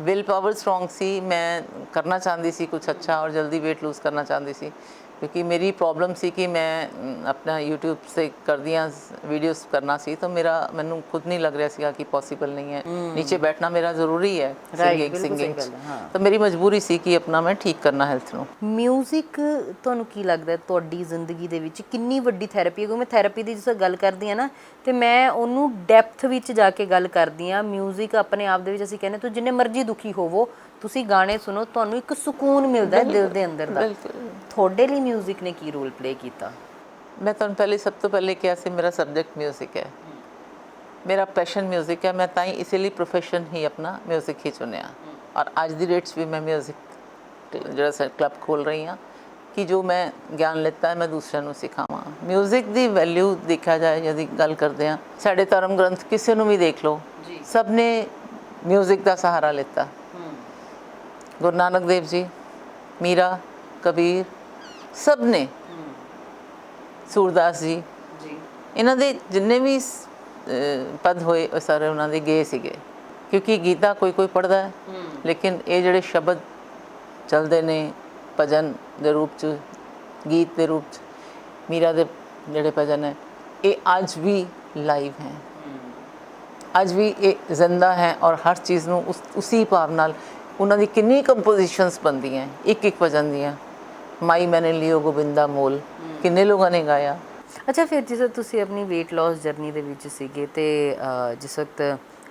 ਵਿਲ ਪਾਵਰ ਸਟਰੋਂਗ ਸੀ ਮੈਂ ਕਰਨਾ ਚਾਹੁੰਦੀ ਸੀ ਕੁਝ ਅੱਛਾ ਔਰ ਜਲਦੀ weight lose ਕਰਨਾ ਚਾਹੁੰਦੀ ਸੀ। ਕਿਉਂਕਿ ਮੇਰੀ ਪ੍ਰੋਬਲਮ ਸੀ ਕਿ ਮੈਂ ਆਪਣਾ YouTube ਸੇ ਕਰਦੀਆਂ ਵੀਡੀਓਜ਼ ਕਰਨਾ ਸੀ ਤਾਂ ਮੇਰਾ ਮੈਨੂੰ ਖੁਦ ਨਹੀਂ ਲੱਗ ਰਿਹਾ ਸੀਗਾ ਕਿ ਪੋਸੀਬਲ ਨਹੀਂ ਹੈ ਨੀਚੇ ਬੈਠਣਾ ਮੇਰਾ ਜ਼ਰੂਰੀ ਹੈ ਸਿੰਗਿੰਗ ਸਿੰਗਿੰਗ। ਤਾਂ ਮੇਰੀ ਮਜਬੂਰੀ ਸੀ ਕਿ ਆਪਣਾ ਮੈਂ ਠੀਕ ਕਰਨਾ ਹੈਲਥ ਨੂੰ ਮਿਊਜ਼ਿਕ ਤੁਹਾਨੂੰ ਕੀ ਲੱਗਦਾ ਤੁਹਾਡੀ ਜ਼ਿੰਦਗੀ ਦੇ ਵਿੱਚ ਕਿੰਨੀ ਵੱਡੀ ਥੈਰੇਪੀ ਹੈ ਕਿਉਂਕਿ ਮੈਂ ਥੈਰੇਪੀ ਦੀ ਜਿਸ ਗੱਲ ਕਰਦੀ ਆ ਨਾ ਤੇ ਮੈਂ ਉਹਨੂੰ ਡੈਪਥ ਵਿੱਚ ਜਾ ਕੇ ਗੱਲ ਕਰਦੀ ਆ ਮਿਊਜ਼ਿਕ ਆਪਣੇ ਆਪ ਦੇ ਵਿੱਚ ਅਸੀਂ ਕਹਿੰਦੇ ਤੁਸੀਂ ਜਿੰਨੇ ਮਰਜ਼ੀ ਦੁਖੀ ਹੋਵੋ ਤੁਸੀਂ ਗਾਣੇ ਸੁਣੋ ਤੁਹਾਨੂੰ ਇੱਕ ਸਕੂਨ ਮਿਲਦਾ ਹੈ ਦਿਲ ਦੇ ਅੰਦਰ ਦਾ ਬਿਲਕੁਲ ਤੁਹਾਡੇ ਲਈ ਮਿਊਜ਼ਿਕ ਨੇ ਕੀ ਰੋਲ ਪਲੇ ਕੀਤਾ ਮੈਂ ਤੁਹਾਨੂੰ ਪਹਿਲੇ ਸਭ ਤੋਂ ਪਹਿਲੇ ਕਿਹਾ ਸੀ ਮੇਰਾ ਸਬਜੈਕਟ 뮤직 ਹੈ ਮੇਰਾ ਪੈਸ਼ਨ 뮤직 ਹੈ ਮੈਂ ਤਾਂ ਹੀ ਇਸੇ ਲਈ ਪ੍ਰੋਫੈਸ਼ਨ ਹੀ ਆਪਣਾ 뮤직 ਹੀ ਚੁਣਿਆ ਔਰ ਅੱਜ ਦੀ ਡੇਟਸ ਵੀ ਮੈਂ 뮤직 ਜਿਹੜਾ ਸਰ ਕਲੱਬ ਖੋਲ ਰਹੀ ਹਾਂ ਕਿ ਜੋ ਮੈਂ ਗਿਆਨ ਲਿੱਤਾ ਹੈ ਮੈਂ ਦੂਸਰਿਆਂ ਨੂੰ ਸਿਖਾਵਾਂ 뮤직 ਦੀ ਵੈਲਿਊ ਦੇਖਿਆ ਜਾਏ ਜਦੀ ਗੱਲ ਕਰਦੇ ਹਾਂ ਸਾਡੇ ਧਰਮ ਗ੍ਰੰਥ ਕਿਸੇ ਨੂੰ ਵੀ ਦੇਖ ਲਓ ਸਭ ਨੇ 뮤직 ਦਾ ਸਹਾਰਾ ਲਿੱਤਾ ਗੁਰੂ ਨਾਨਕ ਦੇਵ ਜੀ ਮੀਰਾ ਕਬੀਰ ਸਭ ਨੇ। ਸੂਰਦਾਸ ਜੀ। ਜੀ। ਇਹਨਾਂ ਦੇ ਜਿੰਨੇ ਵੀ ਪਦ ਹੋਏ ਉਹ ਸਾਰੇ ਉਹਨਾਂ ਦੇ ਗਏ ਸੀਗੇ। ਕਿਉਂਕਿ ਗੀਤਾ ਕੋਈ ਕੋਈ ਪੜਦਾ ਹੈ। ਲੇਕਿਨ ਇਹ ਜਿਹੜੇ ਸ਼ਬਦ ਚੱਲਦੇ ਨੇ ਭਜਨ ਦੇ ਰੂਪ ਚ ਗੀਤ ਦੇ ਰੂਪ ਚ ਮੀਰਾ ਦੇ ਜਿਹੜੇ ਭਜਨ ਹੈ ਇਹ ਅੱਜ ਵੀ ਲਾਈਵ ਹੈ। ਅੱਜ ਵੀ ਇਹ ਜ਼ਿੰਦਾ ਹੈ ਔਰ ਹਰ ਚੀਜ਼ ਨੂੰ ਉਸ ਉਸੇ ਭਾਵ ਨਾਲ ਉਹਨਾਂ ਦੀ ਕਿੰਨੀ ਕੰਪੋਜੀਸ਼ਨਸ ਬਣਦੀਆਂ ਇੱਕ ਇੱਕ ਭਜਨ ਦੀਆਂ। ਮਾਈ ਮੈਨੇ ਲਿਓ ਗੋਬਿੰਦਾ ਮੋਲ। ਕਿੰਨੇ ਲੋਕਾਂ ਨੇ ਗਾਇਆ? ਅੱਛਾ ਫਿਰ ਜਿਸ ਵਕਤ ਤੁਸੀਂ ਆਪਣੀ weight loss ਜਰਨੀ ਦੇ ਵਿੱਚ ਸੀਗੇ ਤੇ ਜਿਸ ਵਕਤ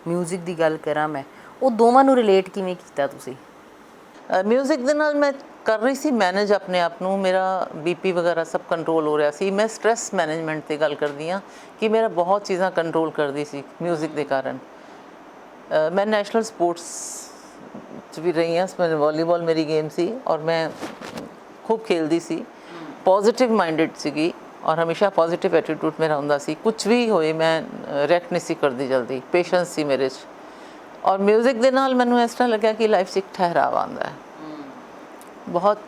ਮਿਊਜ਼ਿਕ ਦੀ ਗੱਲ ਕਰਾਂ ਮੈਂ ਉਹ ਦੋਵਾਂ ਨੂੰ ਰਿਲੇਟ ਕਿਵੇਂ ਕੀਤਾ ਤੁਸੀਂ? ਮਿਊਜ਼ਿਕ ਦੇ ਨਾਲ ਮੈਂ ਕਰ ਰਹੀ ਸੀ ਮੈਨੇਜ ਆਪਣੇ ਆਪ ਨੂੰ। ਮੇਰਾ ਬੀਪੀ ਵਗੈਰਾ ਸਭ ਕੰਟਰੋਲ ਹੋ ਰਿਹਾ ਸੀ। ਮੈਂ ਸਟ्रेस ਮੈਨੇਜਮੈਂਟ ਤੇ ਗੱਲ ਕਰਦੀ ਆ ਕਿ ਮੇਰਾ ਬਹੁਤ ਚੀਜ਼ਾਂ ਕੰਟਰੋਲ ਕਰਦੀ ਸੀ ਮਿਊਜ਼ਿਕ ਦੇ ਕਾਰਨ। ਮੈਂ ਨੈਸ਼ਨਲ ਸਪੋਰਟਸ ਚ ਵੀ ਰਹੀ ਆ ਵਾਲੀਬਾਲ ਮੇਰੀ ਗੇਮ ਸੀ ਔਰ ਮੈਂ ਖੂਬ ਖੇਲਦੀ ਸੀ ਪੋਜ਼ਿਟਿਵ ਮਾਈਂਡਡ ਸੀਗੀ ਔਰ ਹਮੇਸ਼ਾ ਪੋਜ਼ਿਟਿਵ ਐਟੀਟਿਊਡ ਮੇਰਾ ਹੁੰਦਾ ਸੀ। ਕੁਝ ਵੀ ਹੋਏ ਮੈਂ ਰੈਕਟ ਨਹੀਂ ਸੀ ਕਰਦੀ ਜਲਦੀ ਪੇਸ਼ੈਂਸ ਸੀ ਮੇਰੇ 'ਚ। ਔਰ 뮤직 ਦੇ ਨਾਲ ਮੈਨੂੰ ਇਸ ਤਰ੍ਹਾਂ ਲੱਗਿਆ ਕਿ ਲਾਈਫ 'ਚ ਇੱਕ ਠਹਿਰਾਵ ਆਉਂਦਾ ਹੈ। ਬਹੁਤ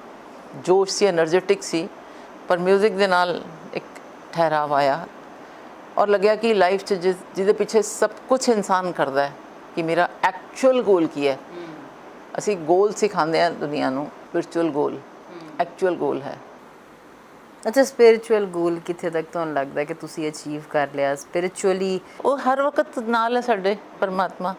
ਜੋਸ਼ ਸੀ એનર્ਜੈਟਿਕ ਸੀ ਪਰ 뮤직 ਦੇ ਨਾਲ ਇੱਕ ਠਹਿਰਾਵ ਆਇਆ। ਔਰ ਲੱਗਿਆ ਕਿ ਲਾਈਫ 'ਚ ਜਿਹਦੇ ਪਿੱਛੇ ਸਭ ਕੁਝ ਇਨਸਾਨ ਕਰਦਾ ਹੈ ਕਿ ਮੇਰਾ ਐਕਚੁਅਲ ਗੋਲ ਕੀ ਹੈ। ਅਸੀਂ ਗੋਲ ਸਿਖਾਉਂਦੇ ਆ ਦੁਨੀਆ ਨੂੰ ਸਪਿਰਚੁਅਲ ਗੋਲ ਐਕਚੁਅਲ ਗੋਲ ਹੈ। ਅੱਛਾ ਸਪਿਰਚੁਅਲ ਗੋਲ ਕਿੱਥੇ ਤੱਕ ਤੁਹਾਨੂੰ ਲੱਗਦਾ ਕਿ ਤੁਸੀਂ ਅਚੀਵ ਕਰ ਲਿਆ? ਸਪਿਰਚੁਅਲੀ ਉਹ ਹਰ ਵਕਤ ਨਾਲ ਹੈ ਸਾਡੇ ਪਰਮਾਤਮਾ।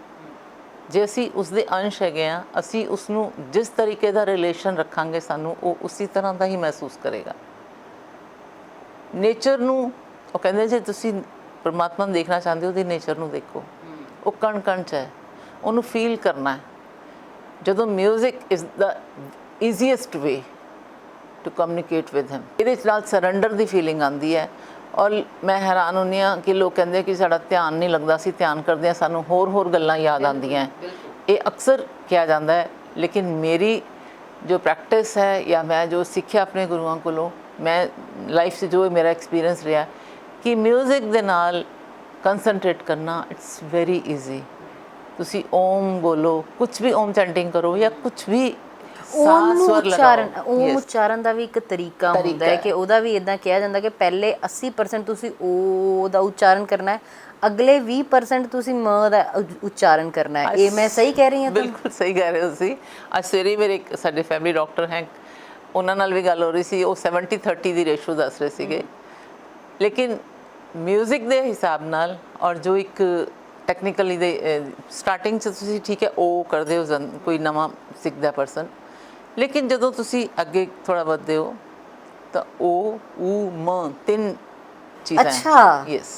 ਜੇ ਅਸੀਂ ਉਸ ਦੇ ਅੰਸ਼ ਹੈਗੇ ਆ ਅਸੀਂ ਉਸ ਨੂੰ ਜਿਸ ਤਰੀਕੇ ਦਾ ਰਿਲੇਸ਼ਨ ਰੱਖਾਂਗੇ ਸਾਨੂੰ ਉਹ ਉਸੇ ਤਰ੍ਹਾਂ ਦਾ ਹੀ ਮਹਿਸੂਸ ਕਰੇਗਾ। ਨੇਚਰ ਨੂੰ ਉਹ ਕਹਿੰਦੇ ਜੇ ਤੁਸੀਂ ਪਰਮਾਤਮਾ ਨੂੰ ਦੇਖਣਾ ਚਾਹੁੰਦੇ ਹੋ ਉਹਦੀ ਨੇਚਰ ਨੂੰ ਦੇਖੋ। ਉਹ ਕਣ ਕਣ ਚ ਹੈ। ਉਹਨੂੰ ਫੀਲ ਕਰਨਾ ਹੈ। ਜਦੋਂ 뮤직 is the easiest way to communicate with him ਇਹਦੇ ਨਾਲ ਸਰੈਂਡਰ ਦੀ ਫੀਲਿੰਗ ਆਉਂਦੀ ਹੈ। ਔਰ ਮੈਂ ਹੈਰਾਨ ਹੁੰਦੀ ਹਾਂ ਕਿ ਲੋਕ ਕਹਿੰਦੇ ਕਿ ਸਾਡਾ ਧਿਆਨ ਨਹੀਂ ਲੱਗਦਾ ਸੀ ਧਿਆਨ ਕਰਦੇ ਆ ਸਾਨੂੰ ਹੋਰ ਹੋਰ ਗੱਲਾਂ ਯਾਦ ਆਉਂਦੀਆਂ। ਇਹ ਅਕਸਰ ਕਿਹਾ ਜਾਂਦਾ ਹੈ ਲੇਕਿਨ ਮੇਰੀ ਜੋ ਪ੍ਰੈਕਟਿਸ ਹੈ ਜਾਂ ਮੈਂ ਜੋ ਸਿੱਖਿਆ ਆਪਣੇ ਗੁਰੂਆਂ ਕੋਲੋਂ ਮੈਂ ਲਾਈਫ 'ਚ ਜੋ ਮੇਰਾ ਐਕਸਪੀਰੀਅੰਸ ਰਿਹਾ ਕਿ 뮤직 ਦੇ ਨਾਲ ਕਨਸੈਂਟਰੇਟ ਕਰਨਾ ਇਟਸ ਵੈਰੀ ਈਜ਼ੀ ਤੁਸੀਂ ਓਮ ਬੋਲੋ ਕੁਝ ਵੀ ਓਮ ਚੈਂਟਿੰਗ ਕਰੋ ਜਾਂ ਕੁਝ ਵੀ ਓਮ ਸਾਹ ਨੂੰ ਸਵਰ ਉਚਾਰਨ ਲਗਾਓ ਓਮ Yes. ਉਚਾਰਨ ਦਾ ਵੀ ਇੱਕ ਤਰੀਕਾ ਹੁੰਦਾ ਤਰੀਕਾ ਹੈ। ਹੈ। ਕਿ ਉਹਦਾ ਵੀ ਇਦਾਂ ਕਿਹਾ ਜਾਂਦਾ ਕਿ ਪਹਿਲੇ 80% ਤੁਸੀਂ ਓ ਦਾ ਉਚਾਰਨ ਕਰਨਾ ਹੈ ਅਗਲੇ 20% ਤੁਸੀਂ ਮ ਦਾ ਉ- ਉਚਾਰਨ ਕਰਨਾ ਹੈ। ਇਹ ਮੈਂ ਸਹੀ ਕਹਿ ਰਹੀ ਹਾਂ ਤੁਹਾਨੂੰ? ਬਿਲਕੁਲ ਸਹੀ ਕਹਿ ਰਹੇ ਹੋ ਤੁਸੀਂ। ਅੱਜ ਸਵੇਰੇ ਹੀ ਮੇਰੇ ਇੱਕ ਸਾਡੇ ਫੈਮਿਲੀ ਡਾਕਟਰ ਹੈ ਉਹਨਾਂ ਨਾਲ ਵੀ ਗੱਲ ਹੋ ਰਹੀ ਸੀ ਉਹ 70 30 ਦੀ ਰੇਸ਼ੋ ਦੱਸ ਰਹੇ ਸੀਗੇ। ਲੇਕਿਨ 뮤직 ਦੇ ਹਿਸਾਬ ਨਾਲ ਔਰ ਜੋ ਇੱਕ ਟੈਕਨੀਕਲੀ ਦੇ ਸਟਾਰਟਿੰਗ ਚ ਤੁਸੀਂ ਠੀਕ ਹੈ ਉਹ ਕਰਦੇ ਹੋ ਕੋਈ ਨਵਾਂ ਸਿੱਖਦਾ ਪਰਸਨ ਲੇਕਿਨ ਜਦੋਂ ਤੁਸੀਂ ਅੱਗੇ ਥੋੜਾ ਵਧਦੇ ਹੋ ਤਾਂ ਉਹ ਊ ਮ ਤਿੰਨ ਚੀਜ਼ਾਂ ਅੱਛਾ। ਯੈਸ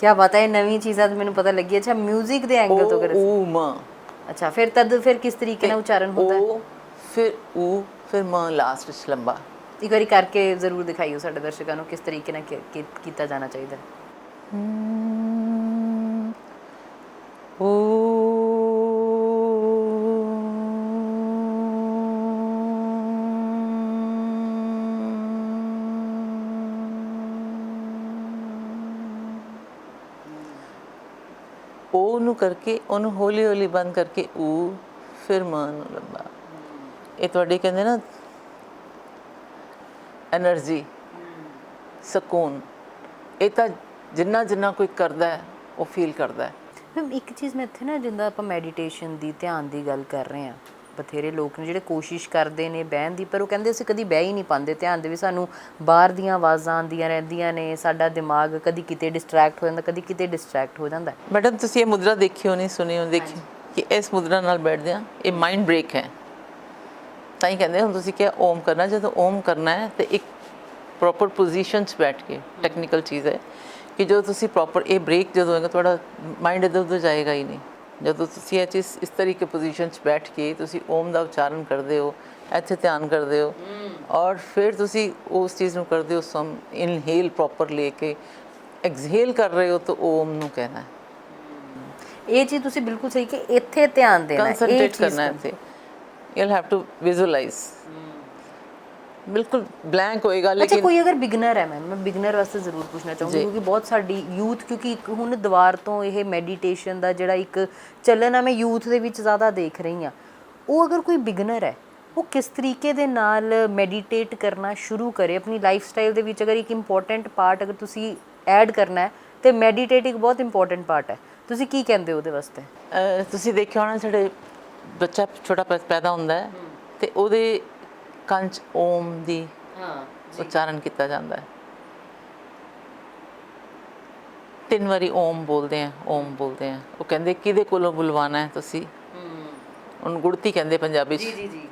ਕੀ ਬਾਤ ਹੈ ਨਵੀਂ ਚੀਜ਼ਾਂ ਤਾਂ ਮੈਨੂੰ ਪਤਾ ਲੱਗੀ ਅੱਛਾ 뮤직 ਦੇ ਐਂਗਲ ਤੋਂ ਕਰ ਊ ਮ। ਅੱਛਾ ਫਿਰ ਤਦ ਫਿਰ ਕਿਸ ਤਰੀਕੇ ਨਾਲ ਉਚਾਰਨ ਹੁੰਦਾ ਹੈ? ਉਹ ਫਿਰ ਊ ਫਿਰ ਮ ਲਾਸਟ ਵਿੱਚ ਲੰਬਾ। ਇੱਕ ਵਾਰੀ ਕਰਕੇ ਜ਼ਰੂਰ ਦਿਖਾਈਓ ਸਾਡੇ ਦਰਸ਼ਕਾਂ ਨੂੰ ਕਿਸ ਤਰੀਕੇ ਨਾਲ ਕੀਤਾ ਜਾਣਾ ਚਾਹੀਦਾ ਹੈ। ਉਹ ਨੂੰ ਕਰਕੇ, ਉਹਨੂੰ ਹੌਲੀ ਹੌਲੀ ਬੰਦ ਕਰਕੇ ਉਹ ਫਿਰ ਮਾਂ ਨੂੰ ਲੱਭਾ। ਇਹ ਤੁਹਾਡੇ ਕਹਿੰਦੇ ਨਾ એનર્ਜੀ ਸਕੂਨ, ਇਹ ਤਾਂ ਜਿੰਨਾ ਜਿੰਨਾ ਕੋਈ ਕਰਦਾ ਉਹ ਫੀਲ ਕਰਦਾ ਹੈ। ਮੈਮ ਇੱਕ ਚੀਜ਼ ਮੈਂ ਇੱਥੇ ਨਾ, ਜਿੰਦਾ ਆਪਾਂ ਮੈਡੀਟੇਸ਼ਨ ਦੀ ਧਿਆਨ ਦੀ ਗੱਲ ਕਰ ਰਹੇ ਹਾਂ ਬਥੇਰੇ ਲੋਕ ਨੇ ਜਿਹੜੇ ਕੋਸ਼ਿਸ਼ ਕਰਦੇ ਨੇ ਬਹਿਣ ਦੀ ਪਰ ਉਹ ਕਹਿੰਦੇ ਅਸੀਂ ਕਦੀ ਬਹਿ ਹੀ ਨਹੀਂ ਪਾਉਂਦੇ। ਧਿਆਨ ਦੇ ਵੀ ਸਾਨੂੰ ਬਾਹਰ ਦੀਆਂ ਆਵਾਜ਼ਾਂ ਆਉਂਦੀਆਂ ਰਹਿੰਦੀਆਂ ਨੇ ਸਾਡਾ ਦਿਮਾਗ ਕਦੀ ਕਿਤੇ ਡਿਸਟਰੈਕਟ ਹੋ ਜਾਂਦਾ ਕਦੀ ਕਿਤੇ ਡਿਸਟਰੈਕਟ ਹੋ ਜਾਂਦਾ। ਮੈਡਮ ਤੁਸੀਂ ਇਹ ਮੁਦਰਾ ਦੇਖੀ ਹੋਣੀ ਸੁਣੀ ਹੋਣੀ ਦੇਖੀ ਕਿ ਇਸ ਮੁਦਰਾ ਨਾਲ ਬੈਠਦੇ ਆ ਇਹ ਮਾਈਂਡ ਬ੍ਰੇਕ ਹੈ। ਤਾਂ ਹੀ ਕਹਿੰਦੇ ਹੁਣ ਤੁਸੀਂ ਕਿਹਾ ਓਮ ਕਰਨਾ ਜਦੋਂ ਓਮ ਕਰਨਾ ਹੈ ਤੇ ਇੱਕ ਪ੍ਰੋਪਰ ਪੋਜੀਸ਼ਨ 'ਚ ਬੈਠ ਕੇ ਟੈਕਨੀਕਲ ਚੀਜ਼ ਹੈ ਕਿ ਜਦੋਂ ਤੁਸੀਂ ਪ੍ਰੋਪਰ ਇਹ ਬ੍ਰੇਕ ਜਦੋਂ ਹੋਏਗਾ ਤੁਹਾਡਾ ਮਾਈਂਡ ਇੱਧਰ ਉੱਧਰ ਜਾਏਗਾ ਹੀ ਨਹੀਂ। ਜਦੋਂ ਤੁਸੀਂ ਇਹ ਚੀਜ਼ ਇਸ ਤਰੀਕੇ ਪੋਜੀਸ਼ਨ 'ਚ ਬੈਠ ਕੇ ਤੁਸੀਂ ਓਮ ਦਾ ਉਚਾਰਨ ਕਰਦੇ ਹੋ ਇੱਥੇ ਧਿਆਨ ਕਰਦੇ ਹੋ ਔਰ ਫਿਰ ਤੁਸੀਂ ਉਸ ਚੀਜ਼ ਨੂੰ ਕਰਦੇ ਹੋ ਸਮ ਇਨਹੇਲ ਪ੍ਰੋਪਰ ਲੈ ਕੇ ਐਕਸਹੇਲ ਕਰ ਰਹੇ ਹੋ ਤਾਂ ਓਮ ਨੂੰ ਕਹਿਣਾ ਇਹ ਚੀਜ਼ ਤੁਸੀਂ ਬਿਲਕੁਲ ਸਹੀ ਕਿ ਇੱਥੇ ਧਿਆਨ ਦੇਣਾ ਹੈ, ਇਹ ਚੀਜ਼ ਕਰਨਾ ਹੈ ਯੂ ਹੈਵ ਟੂ ਵਿਜ਼ੂਅਲਾਈਜ਼ ਬਿਲਕੁਲ ਬਲੈਂਕ ਹੋਏਗਾ ਅੱਛਾ ਲੇਕਿਨ ਕੋਈ ਅਗਰ ਬਿਗਨਰ ਹੈ ਮੈਮ ਮੈਂ ਬਿਗਨਰ ਵਾਸਤੇ ਜ਼ਰੂਰ ਪੁੱਛਣਾ ਚਾਹੂੰਗੀ ਕਿਉਂਕਿ ਬਹੁਤ ਸਾਡੀ ਯੂਥ ਕਿਉਂਕਿ ਇੱਕ ਹੁਣ ਦੀਵਾਰ ਤੋਂ ਇਹ ਮੈਡੀਟੇਸ਼ਨ ਦਾ ਜਿਹੜਾ ਇੱਕ ਚੱਲਣ ਆ ਮੈਂ ਯੂਥ ਦੇ ਵਿੱਚ ਜ਼ਿਆਦਾ ਦੇਖ ਰਹੀ ਆ ਉਹ ਅਗਰ ਕੋਈ ਬਿਗਨਰ ਹੈ ਉਹ ਕਿਸ ਤਰੀਕੇ ਦੇ ਨਾਲ ਮੈਡੀਟੇਟ ਕਰਨਾ ਸ਼ੁਰੂ ਕਰੇ? ਆਪਣੀ ਲਾਈਫ ਸਟਾਈਲ ਦੇ ਵਿੱਚ ਅਗਰ ਇੱਕ ਇੰਪੋਰਟੈਂਟ ਪਾਰਟ ਅਗਰ ਤੁਸੀਂ ਐਡ ਕਰਨਾ ਹੈ ਤੇ ਮੈਡੀਟੇਟ ਇੱਕ ਬਹੁਤ ਇੰਪੋਰਟੈਂਟ ਪਾਰਟ ਹੈ। ਤੁਸੀਂ ਕੀ ਕਹਿੰਦੇ ਹੋ ਉਹਦੇ ਵਾਸਤੇ? ਤੁਸੀਂ ਦੇਖਿਆ ਹੋਣਾ ਸਾਡੇ ਬੱਚਾ ਛੋਟਾ ਪੈਦਾ ਹੁੰਦਾ ਹੈ ਤੇ ਉਹਦੇ ਕੰਨ 'ਚ ਓਮ ਦੀ ਹਾਂ ਉਚਾਰਨ ਕੀਤਾ ਜਾਂਦਾ ਹੈ। ਤਿੰਨ ਵਾਰੀ ਓਮ ਬੋਲਦੇ ਆ ਓਮ ਬੋਲਦੇ ਆ ਉਹ ਕਹਿੰਦੇ ਕਿਹਦੇ ਕੋਲੋਂ ਬੁਲਵਾਣਾ ਹੈ ਤੁਸੀਂ? ਉਹਨੂੰ ਗੁੜਤੀ ਕਹਿੰਦੇ ਪੰਜਾਬੀ 'ਚ। ਜੀ ਜੀ ਜੀ।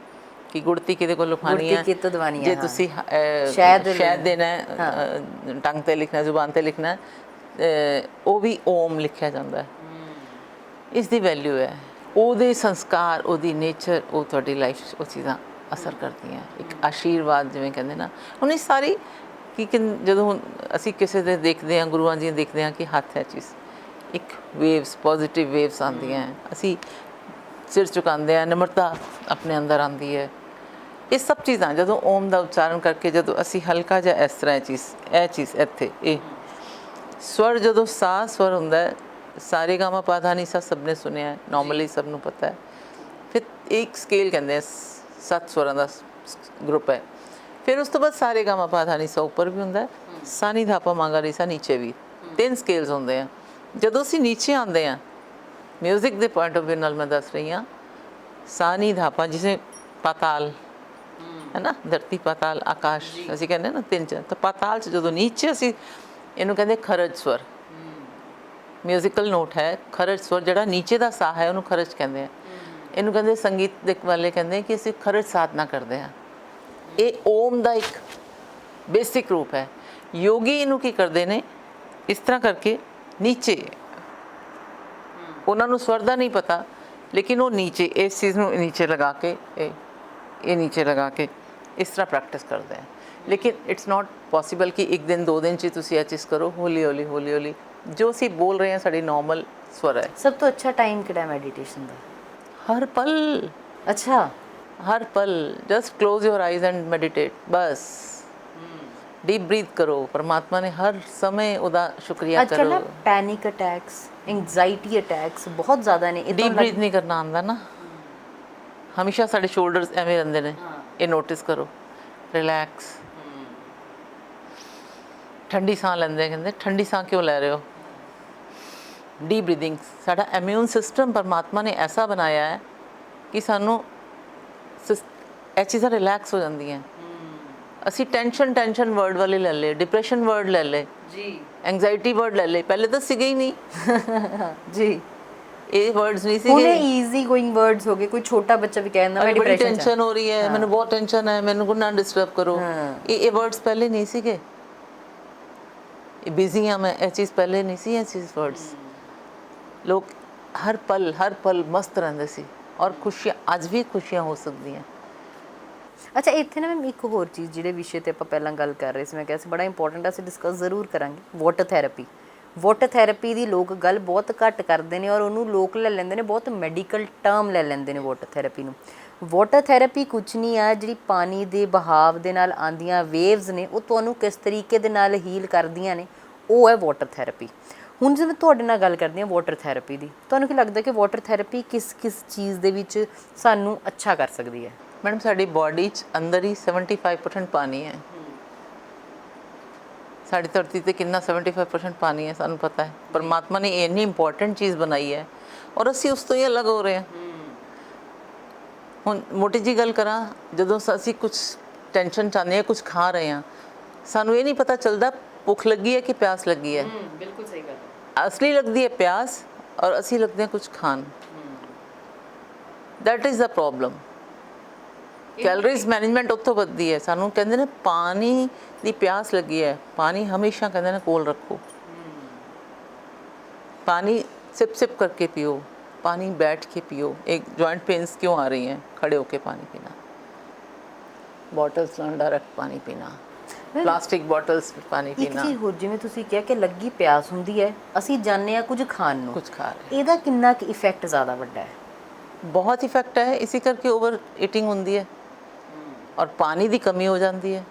ਕਿ ਗੁੜਤੀ ਕਿਹਦੇ ਕੋਲੋਂ ਖਾਣੀ ਗੁੜਤੀ ਹੈ ਕਿਹਤੋਂ ਦਵਾਉਣੀ ਹੈ, ਜੇ ਹਾਂ। ਤੁਸੀਂ ਅਹ, ਸ਼ਹਿਦ ਸ਼ਹਿਦ ਦੇਣਾ ਹੈ ਅਹ, ਟੰਗ ਤੇ ਲਿਖਣਾ ਜ਼ੁਬਾਨ ਤੇ ਲਿਖਣਾ ਹੈ, ਅਹ, ਉਹ ਵੀ ਓਮ ਲਿਖਿਆ ਜਾਂਦਾ ਹੈ। ਇਸ ਦੀ ਵੈਲਿਊ ਹੈ। ਉਹਦੇ ਸੰਸਕਾਰ ਉਹਦੀ ਨੇਚਰ ਉਹ ਤੁਹਾਡੀ ਲਾਈਫ ਉਹ ਚੀਜ਼ਾਂ ਅਸਰ ਕਰਦੀਆਂ ਇੱਕ ਆਸ਼ੀਰਵਾਦ ਜਿਵੇਂ ਕਹਿੰਦੇ ਨਾ ਹੁਣ ਇਹ ਸਾਰੀ ਕਿ ਜਦੋਂ ਅਸੀਂ ਕਿਸੇ ਦੇ ਦੇਖਦੇ ਹਾਂ ਗੁਰੂਆਂ ਜੀ ਦੇਖਦੇ ਹਾਂ ਕਿ ਹੱਥ ਹੈ ਚੀਜ਼ ਇੱਕ ਵੇਵਸ ਪੋਜ਼ਿਟਿਵ ਵੇਵਸ ਆਉਂਦੀਆਂ ਹੈ। ਅਸੀਂ ਸਿਰ ਝੁਕਾਉਂਦੇ ਆ ਨਿਮਰਤਾ ਆਪਣੇ ਅੰਦਰ ਆਉਂਦੀ ਹੈ। ਇਹ ਸਭ ਚੀਜ਼ਾਂ ਜਦੋਂ ਓਮ ਦਾ ਉਚਾਰਨ ਕਰਕੇ ਜਦੋਂ ਅਸੀਂ ਹਲਕਾ ਜਿਹਾ ਇਸ ਤਰ੍ਹਾਂ ਚੀਜ਼ ਇਹ ਚੀਜ਼ ਇੱਥੇ ਇਹ ਸਵਰ ਜਦੋਂ ਸਾ ਸਵਰ ਹੁੰਦਾ ਹੈ ਸਾਰੇ ਗਾਮਾ ਪਾਧਾ ਨਹੀਂ ਸਾ ਸਭ ਨੇ ਸੁਣਿਆ ਹੈ ਨਾਰਮਲੀ ਸਭ ਨੂੰ ਪਤਾ ਹੈ। ਫਿਰ ਇੱਕ ਸਕੇਲ ਕਹਿੰਦੇ ਆ ਸੱਤ ਸਵਰਾਂ ਦਾ ਗਰੁੱਪ ਹੈ। ਫਿਰ ਉਸ ਤੋਂ ਬਾਅਦ ਸਾਰੇ ਗਾਮਾ ਪਾਧਾ ਨਹੀਂ ਸਾ ਉੱਪਰ ਵੀ ਹੁੰਦਾ ਹੈ। ਸਾਨੀ ਧਾਪਾ ਮਾਂਗਾ ਰੀ ਸਾ ਨੀਚੇ ਵੀ। ਤਿੰਨ ਸਕੇਲਸ ਹੁੰਦੇ ਆ। ਜਦੋਂ ਅਸੀਂ ਨੀਚੇ ਆਉਂਦੇ ਆ ਮਿਊਜ਼ਿਕ ਦੇ ਪੁਆਇੰਟ ਆਫ View ਨਾਲ ਮੈਂ ਦੱਸ ਰਹੀ ਹਾਂ ਸਾਨੀ ਧਾਪਾ ਜਿਸੇ ਪਾਤਾਲ ਹੈ ਨਾ ਧਰਤੀ ਪਾਤਾਲ ਆਕਾਸ਼ ਅਸੀਂ ਕਹਿੰਦੇ ਨਾ ਤਿੰਨ ਚ। ਤਾਂ ਪਾਤਾਲ ਚ ਜਦੋਂ ਨੀਚੇ ਅਸੀਂ ਇਹਨੂੰ ਕਹਿੰਦੇ ਖਰਜ ਸਵਰ। ਮਿਊਜ਼ੀਕਲ ਨੋਟ ਹੈ ਖਰਜ ਸਵਰ ਜਿਹੜਾ ਨੀਚੇ ਦਾ ਸਾਹ ਹੈ ਉਹਨੂੰ ਖਰਜ ਕਹਿੰਦੇ ਆ। ਇਹਨੂੰ ਕਹਿੰਦੇ ਸੰਗੀਤ ਦੇ ਵਾਲੇ ਕਹਿੰਦੇ ਕਿ ਅਸੀਂ ਖਰਜ ਸਾਧਨਾ ਕਰਦੇ ਹਾਂ। ਇਹ ਓਮ ਦਾ ਇੱਕ ਬੇਸਿਕ ਰੂਪ ਹੈ। ਯੋਗੀ ਇਹਨੂੰ ਕੀ ਕਰਦੇ ਨੇ? ਇਸ ਤਰ੍ਹਾਂ ਕਰਕੇ ਨੀਚੇ। ਉਹਨਾਂ ਨੂੰ ਸਵਰ ਦਾ ਨਹੀਂ ਪਤਾ, ਲੇਕਿਨ ਉਹ ਨੀਚੇ, ਇਸ ਚੀਜ਼ ਨੂੰ ਨੀਚੇ ਲਗਾ ਕੇ, ਇਹ ਇਹ ਨੀਚੇ ਲਗਾ ਕੇ ਇਸ ਤਰ੍ਹਾਂ ਪ੍ਰੈਕਟਿਸ ਕਰਦੇ ਆ। ਲੇਕਿਨ ਇਟਸ ਨਾਟ ਪੋਸੀਬਲ ਕਿ ਇੱਕ ਦਿਨ, ਦੋ ਦਿਨ ਚ ਤੁਸੀਂ ਇਹ ਚੀਜ਼ ਕਰੋ, ਹੌਲੀ ਹੌਲੀ ਹੌਲੀ ਹੌਲੀ। ਜੋ ਅਸੀਂ ਬੋਲ ਰਹੇ ਹਾਂ, ਸਾਡੀ ਨਾਰਮਲ ਸਵਰ ਹੈ। ਸਭ ਤੋਂ ਅੱਛਾ ਟਾਈਮ ਕਿਹੜਾ ਮੈਡੀਟੇਸ਼ਨ ਦਾ? ਹਰ ਪਲ। ਅੱਛਾ ਹਰ ਪਲ। Just close your eyes and meditate bus. Deep breath ਕਰੋ। ਪਰਮਾਤਮਾ ਨੇ ਹਰ ਸਮੇਂ ਉਹਦਾ ਸ਼ੁਕਰੀਆ ਅੱਜ ਕੱਲ੍ਹ ਨਾ ਕਰੋ ਪੈਨਿਕ ਅਟੈਕਸ ਬਹੁਤ ਜ਼ਿਆਦਾ ਨੇ। ਡੀਪ ਬਰੀਥ ਨਹੀਂ ਕਰਨਾ ਆਉਂਦਾ ਨਾ। ਹਮੇਸ਼ਾ ਸਾਡੇ ਸ਼ੋਲਡਰਸ ਐਵੇਂ ਰਹਿੰਦੇ ਨੇ। ਇਹ ਨੋਟਿਸ ਕਰੋ। ਰਿਲੈਕਸ ਠੰਡੀ ਸਾਹ ਲੈਂਦੇ ਕਹਿੰਦੇ ਠੰਡੀ ਸਾਹ ਕਿਉਂ ਲੈ ਰਹੇ ਹੋ? ਡੀਪ ਬਰੀਥਿੰਗ ਸਾਡਾ ਇਮਿਊਨ ਸਿਸਟਮ ਪਰਮਾਤਮਾ ਨੇ ਐਸਾ ਬਣਾਇਆ ਹੈ ਕਿ ਸਾਨੂੰ ਇਹ ਚੀਜ਼ਾਂ ਰਿਲੈਕਸ ਹੋ ਜਾਂਦੀਆਂ। ਅਸੀਂ ਟੈਨਸ਼ਨ ਟੈਨਸ਼ਨ ਵਰਡ ਵਾਲੇ ਲੈ ਲਏ ਡਿਪਰੈਸ਼ਨ ਵਰਡ ਲੈ ਲਏ। ਜੀ। ਐਂਗਜ਼ਾਇਟੀ ਵਰਡ ਲੈ ਲਏ। ਪਹਿਲੇ ਤਾਂ ਸੀਗੇ ਹੀ ਨਹੀਂ। ਜੀ। ਇਹ ਵਰਡਸ ਨਹੀਂ ਉਹਨੇ ਸੀਗੇ ਈਜ਼ੀ ਗੋਇੰਗ ਵਰਡਸ ਹੋ ਗਏ। ਕੋਈ ਛੋਟਾ ਬੱਚਾ ਵੀ ਕਹਿੰਦਾ ਮੈਂ ਡਿਪਰੈਸ਼ਨ ਟੈਨਸ਼ਨ ਹੋ ਰਹੀ ਹੈ। ਮੈਨੂੰ ਬਹੁਤ ਟੈਨਸ਼ਨ ਹੈ। ਮੈਨੂੰ ਨਾ ਡਿਸਟਰਬ ਕਰੋ। ਇਹ ਇਹ ਵਰਡਸ ਪਹਿਲੇ ਨਹੀਂ ਸੀਗੇ। ਇਹ ਬਿਜ਼ੀ ਆ ਮੈਂ। ਇਹ ਚੀਜ਼ ਪਹਿਲੇ ਨਹੀਂ ਸੀ ਇਹ ਚੀਜ਼ ਵਰਡਸ ਲੋਕ ਹਰ ਪਲ ਹਰ ਪਲ ਮਸਤ ਰਹਿੰਦੇ ਸੀ ਔਰ ਖੁਸ਼ੀਆਂ, ਅੱਜ ਵੀ ਖੁਸ਼ੀਆਂ ਹੋ ਸਕਦੀਆਂ। ਅੱਛਾ, ਇੱਥੇ ਨਾ ਮੈਂ ਇੱਕ ਹੋਰ ਚੀਜ਼ ਜਿਹੜੇ ਵਿਸ਼ੇ ਤੇ ਆਪਾਂ ਪਹਿਲਾਂ ਗੱਲ ਕਰ ਰਹੇ ਸੀ, ਮੈਂ ਕਿਹਾ ਸੀ ਬੜਾ ਇੰਪੋਰਟੈਂਟ ਆ, ਅਸੀਂ ਡਿਸਕਸ ਜ਼ਰੂਰ ਕਰਾਂਗੇ ਵਾਟਰ ਥੈਰੇਪੀ ਵਾਟਰ ਥੈਰੇਪੀ ਦੀ ਲੋਕ ਗੱਲ ਬਹੁਤ ਘੱਟ ਕਰਦੇ ਨੇ ਔਰ ਉਹਨੂੰ ਲੋਕ ਲੈ ਲੈਂਦੇ ਨੇ, ਬਹੁਤ ਮੈਡੀਕਲ ਟਰਮ ਲੈ ਲੈਂਦੇ ਨੇ ਵਾਟਰ ਥੈਰੇਪੀ ਨੂੰ। ਵਾਟਰ ਥੈਰੇਪੀ ਕੁਝ ਨਹੀਂ ਆ, ਜਿਹੜੀ ਪਾਣੀ ਦੇ ਬਹਾਵ ਦੇ ਨਾਲ ਆਂਦੀਆਂ ਵੇਵਸ ਨੇ, ਉਹ ਤੁਹਾਨੂੰ ਕਿਸ ਤਰੀਕੇ ਦੇ ਨਾਲ ਹੀਲ ਕਰਦੀਆਂ ਨੇ, ਉਹ ਹੈ ਵਾਟਰ ਥੈਰੇਪੀ ਹੁਣ ਜਿਵੇਂ ਤੁਹਾਡੇ ਨਾਲ ਗੱਲ ਕਰਦੀ ਹਾਂ ਵਾਟਰ ਥੈਰੇਪੀ ਦੀ ਤੁਹਾਨੂੰ ਕੀ ਲੱਗਦਾ ਕਿ ਵਾਟਰ ਥੈਰੇਪੀ ਕਿਸ ਕਿਸ ਚੀਜ਼ ਦੇ ਵਿੱਚ ਸਾਨੂੰ ਅੱਛਾ ਕਰ ਸਕਦੀ ਹੈ? ਮੈਡਮ ਸਾਡੀ ਬਾਡੀ 'ਚ ਅੰਦਰ ਹੀ 75% ਪਾਣੀ ਹੈ। ਸਾਡੀ ਧਰਤੀ ਤੇ ਕਿੰਨਾ 75% ਪਾਣੀ ਹੈ ਸਾਨੂੰ ਪਤਾ ਹੈ। ਪਰਮਾਤਮਾ ਨੇ ਇੰਨੀ ਇੰਪੋਰਟੈਂਟ ਚੀਜ਼ ਬਣਾਈ ਹੈ ਔਰ ਅਸੀਂ ਉਸ ਤੋਂ ਹੀ ਅਲੱਗ ਹੋ ਰਹੇ ਹਾਂ। ਹੁਣ ਮੋਟੀ ਜੀ ਗੱਲ ਕਰਾਂ ਜਦੋਂ ਅਸੀਂ ਕੁਝ ਟੈਨਸ਼ਨ ਚਾਹੁੰਦੇ ਹਾਂ ਕੁਝ ਖਾ ਰਹੇ ਹਾਂ ਸਾਨੂੰ ਇਹ ਨਹੀਂ ਪਤਾ ਚੱਲਦਾ ਭੁੱਖ ਲੱਗੀ ਹੈ ਕਿ ਪਿਆਸ ਲੱਗੀ ਹੈ। ਹੂੰ ਬਿਲਕੁਲ ਸਹੀ ਗੱਲ ਹੈ ਅਸਲੀ ਲੱਗਦੀ ਹੈ ਪਿਆਸ ਔਰ ਅਸੀਂ ਲੱਗਦੇ ਹਾਂ ਕੁਝ ਖਾਣ that is the problem calories management ਉੱਥੋਂ ਵੱਧਦੀ ਹੈ ਸਾਨੂੰ ਕਹਿੰਦੇ ਨੇ ਪਾਣੀ ਦੀ ਪਿਆਸ ਲੱਗੀ ਹੈ ਪਾਣੀ ਹਮੇਸ਼ਾ ਕਹਿੰਦੇ ਨੇ ਕੋਲ ਰੱਖੋ ਪਾਣੀ ਸਿਪ ਸਿਪ करके पियो पानी बैठ के पियो एक जॉइंट पेन्स क्यों आ रही हैं खड़े होके पानी पीना बॉटल्स ਨਾਲ डायरेक्ट पानी पीना ਪਲਾਸਟਿਕ ਬੋਟਲਸ ਪਾਣੀ ਪੀਣਾ ਇੱਕ ਚੀਜ਼ ਹੋਰ ਜਿਵੇਂ ਤੁਸੀਂ ਕਿਹਾ ਕਿ ਲੱਗੀ ਪਿਆਸ ਹੁੰਦੀ ਹੈ ਅਸੀਂ ਜਾਣਦੇ ਆ ਕੁਝ ਖਾਣ ਨੂੰ। ਕੁਝ ਖਾ ਰਹੇ ਇਹਦਾ ਕਿੰਨਾ ਕਿ ਇਫੈਕਟ ਜ਼ਿਆਦਾ ਵੱਡਾ ਹੈ? ਬਹੁਤ ਇਫੈਕਟ ਹੈ ਇਸੇ ਕਰਕੇ ਓਵਰ ਈਟਿੰਗ ਹੁੰਦੀ ਹੈ। ਔਰ ਪਾਣੀ ਦੀ ਕਮੀ ਹੋ ਜਾਂਦੀ ਹੈ।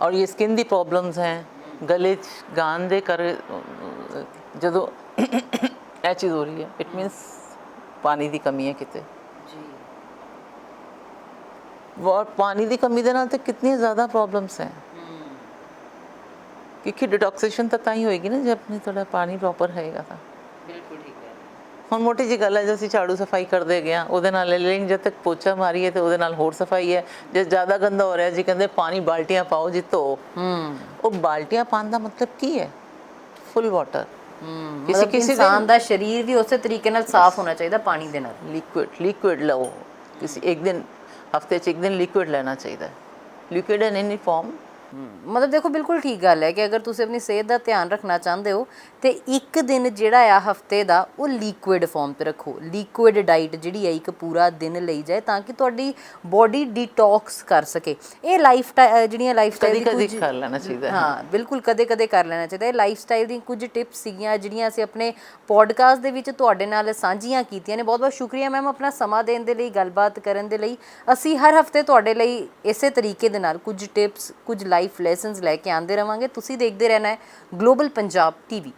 ਔਰ ਇਹ ਸਕਿਨ ਦੀ ਪ੍ਰੋਬਲਮਸ ਹੈ। ਗਲੇ 'ਚ ਗਾਨ ਦੇ ਕਰ ਜਦੋਂ ਇਹ ਚੀਜ਼ ਹੋ ਰਹੀ ਹੈ ਇਟ ਮੀਨਸ ਪਾਣੀ ਦੀ ਕਮੀ ਹੈ ਕਿਤੇ। ਔਰ ਪਾਣੀ ਦੀ ਕਮੀ ਦੇ ਨਾਲ ਤੇ ਕਿੰਨੀਆਂ ਜ਼ਿਆਦਾ ਪ੍ਰੋਬਲਮਸ ਹੈ ਕਿਉਂਕਿ ਡਿਟੌਕਸੀਸ਼ਨ ਤਾਂ ਤਾਂ ਹੀ ਹੋਏਗੀ ਨਾ ਜੇ ਆਪਣੀ ਤੁਹਾਡਾ ਪਾਣੀ ਪ੍ਰੋਪਰ ਹੋਏਗਾ ਤਾਂ ਬਿਲਕੁਲ ਠੀਕ ਹੈ ਹੁਣ ਮੋਟੀ ਜੀ ਗੱਲ ਹੈ ਜੇ ਅਸੀਂ ਝਾੜੂ ਸਫ਼ਾਈ ਕਰਦੇ ਹਾਂ ਉਹਦੇ ਨਾਲ ਲੇਕਿਨ ਜਦ ਤੱਕ ਪੋਚਾ ਮਾਰੀਏ ਤੇ ਉਹਦੇ ਨਾਲ ਹੋਰ ਸਫ਼ਾਈ ਹੈ ਜੇ ਜ਼ਿਆਦਾ ਗੰਦਾ ਹੋ ਰਿਹਾ ਜੀ ਕਹਿੰਦੇ ਪਾਣੀ ਬਾਲਟੀਆਂ ਪਾਓ ਜੀ ਧੋ ਹੂੰ ਉਹ ਬਾਲਟੀਆਂ ਪਾਉਣ ਦਾ ਮਤਲਬ ਕੀ ਹੈ ਫੁੱਲ ਵਾਟਰ ਹੂੰ ਕਿਸੇ- ਇਨਸਾਨ ਦਾ ਸਰੀਰ ਵੀ ਉਸੇ ਤਰੀਕੇ ਨਾਲ ਸਾਫ਼ ਹੋਣਾ ਚਾਹੀਦਾ ਪਾਣੀ ਦੇ ਨਾਲ ਲਿਕੁਇਡ ਲਿਕੁਇਡ ਲਓ ਕਿਸੇ ਇੱਕ ਦਿਨ ਹਫ਼ਤੇ 'ਚ ਇੱਕ ਦਿਨ ਲਿਕੁਇਡ ਲੈਣਾ ਚਾਹੀਦਾ ਹੈ ਲਿਕੁਇਡ ਇਨ ਐਨੀ ਫਾਰਮ ਮਤਲਬ ਦੇਖੋ ਬਿਲਕੁਲ ਠੀਕ ਗੱਲ ਹੈ ਕਿ ਅਗਰ ਤੁਸੀਂ ਆਪਣੀ ਸਿਹਤ ਦਾ ਧਿਆਨ ਰੱਖਣਾ ਚਾਹੁੰਦੇ ਹੋ ਤੇ ਇੱਕ ਦਿਨ ਜਿਹੜਾ ਆ ਹਫ਼ਤੇ ਦਾ ਉਹ ਲਿਕੁਇਡ ਫਾਰਮ ਤੇ ਰੱਖੋ। ਲਿਕੁਇਡ ਡਾਈਟ ਜਿਹੜੀ ਹੈ ਇੱਕ ਪੂਰਾ ਦਿਨ ਲਈ ਜਾਏ ਤਾਂ ਕਿ ਤੁਹਾਡੀ ਬਾਡੀ ਡੀਟੌਕਸ ਕਰ ਸਕੇ। ਇਹ ਲਾਈਫ ਜਿਹੜੀਆਂ ਲਾਈਫ ਸਟਾਈਲ ਕਦੀ ਕਦੀ ਕਰ ਲੈਣਾ ਚਾਹੀਦਾ ਹੈ। ਬਿਲਕੁਲ ਕਦੇ-ਕਦੇ ਕਰ ਲੈਣਾ ਚਾਹੀਦਾ। ਇਹ ਲਾਈਫ ਸਟਾਈਲ ਦੀਆਂ ਕੁਝ ਟਿਪਸ ਸੀਗੀਆਂ ਜਿਹੜੀਆਂ ਅਸੀਂ ਆਪਣੇ ਪੋਡਕਾਸਟ ਦੇ ਵਿੱਚ ਤੁਹਾਡੇ ਨਾਲ ਸਾਂਝੀਆਂ ਕੀਤੀਆਂ ਨੇ। ਬਹੁਤ-ਬਹੁਤ ਸ਼ੁਕਰੀਆ ਮੈਮ ਆਪਣਾ ਸਮਾਂ ਦੇਣ ਦੇ ਲਈ ਗੱਲਬਾਤ ਕਰਨ ਦੇ ਲਈ। ਅਸੀਂ ਹਰ ਹਫ਼ਤੇ ਤੁਹਾਡੇ ਲਈ ਇਸੇ ਤਰੀਕੇ ਦੇ ਨਾਲ ਕੁਝ ਟਿਪਸ ਕੁਝ ਲਾਈਫ ਲੈਸਨਸ ਲੈ ਕੇ ਆਂਦੇ ਰਵਾਂਗੇ। ਤੁਸੀਂ ਦੇਖਦੇ ਰਹਿਣਾ ਹੈ ਗਲੋਬਲ ਪੰਜਾਬ ਟੀਵੀ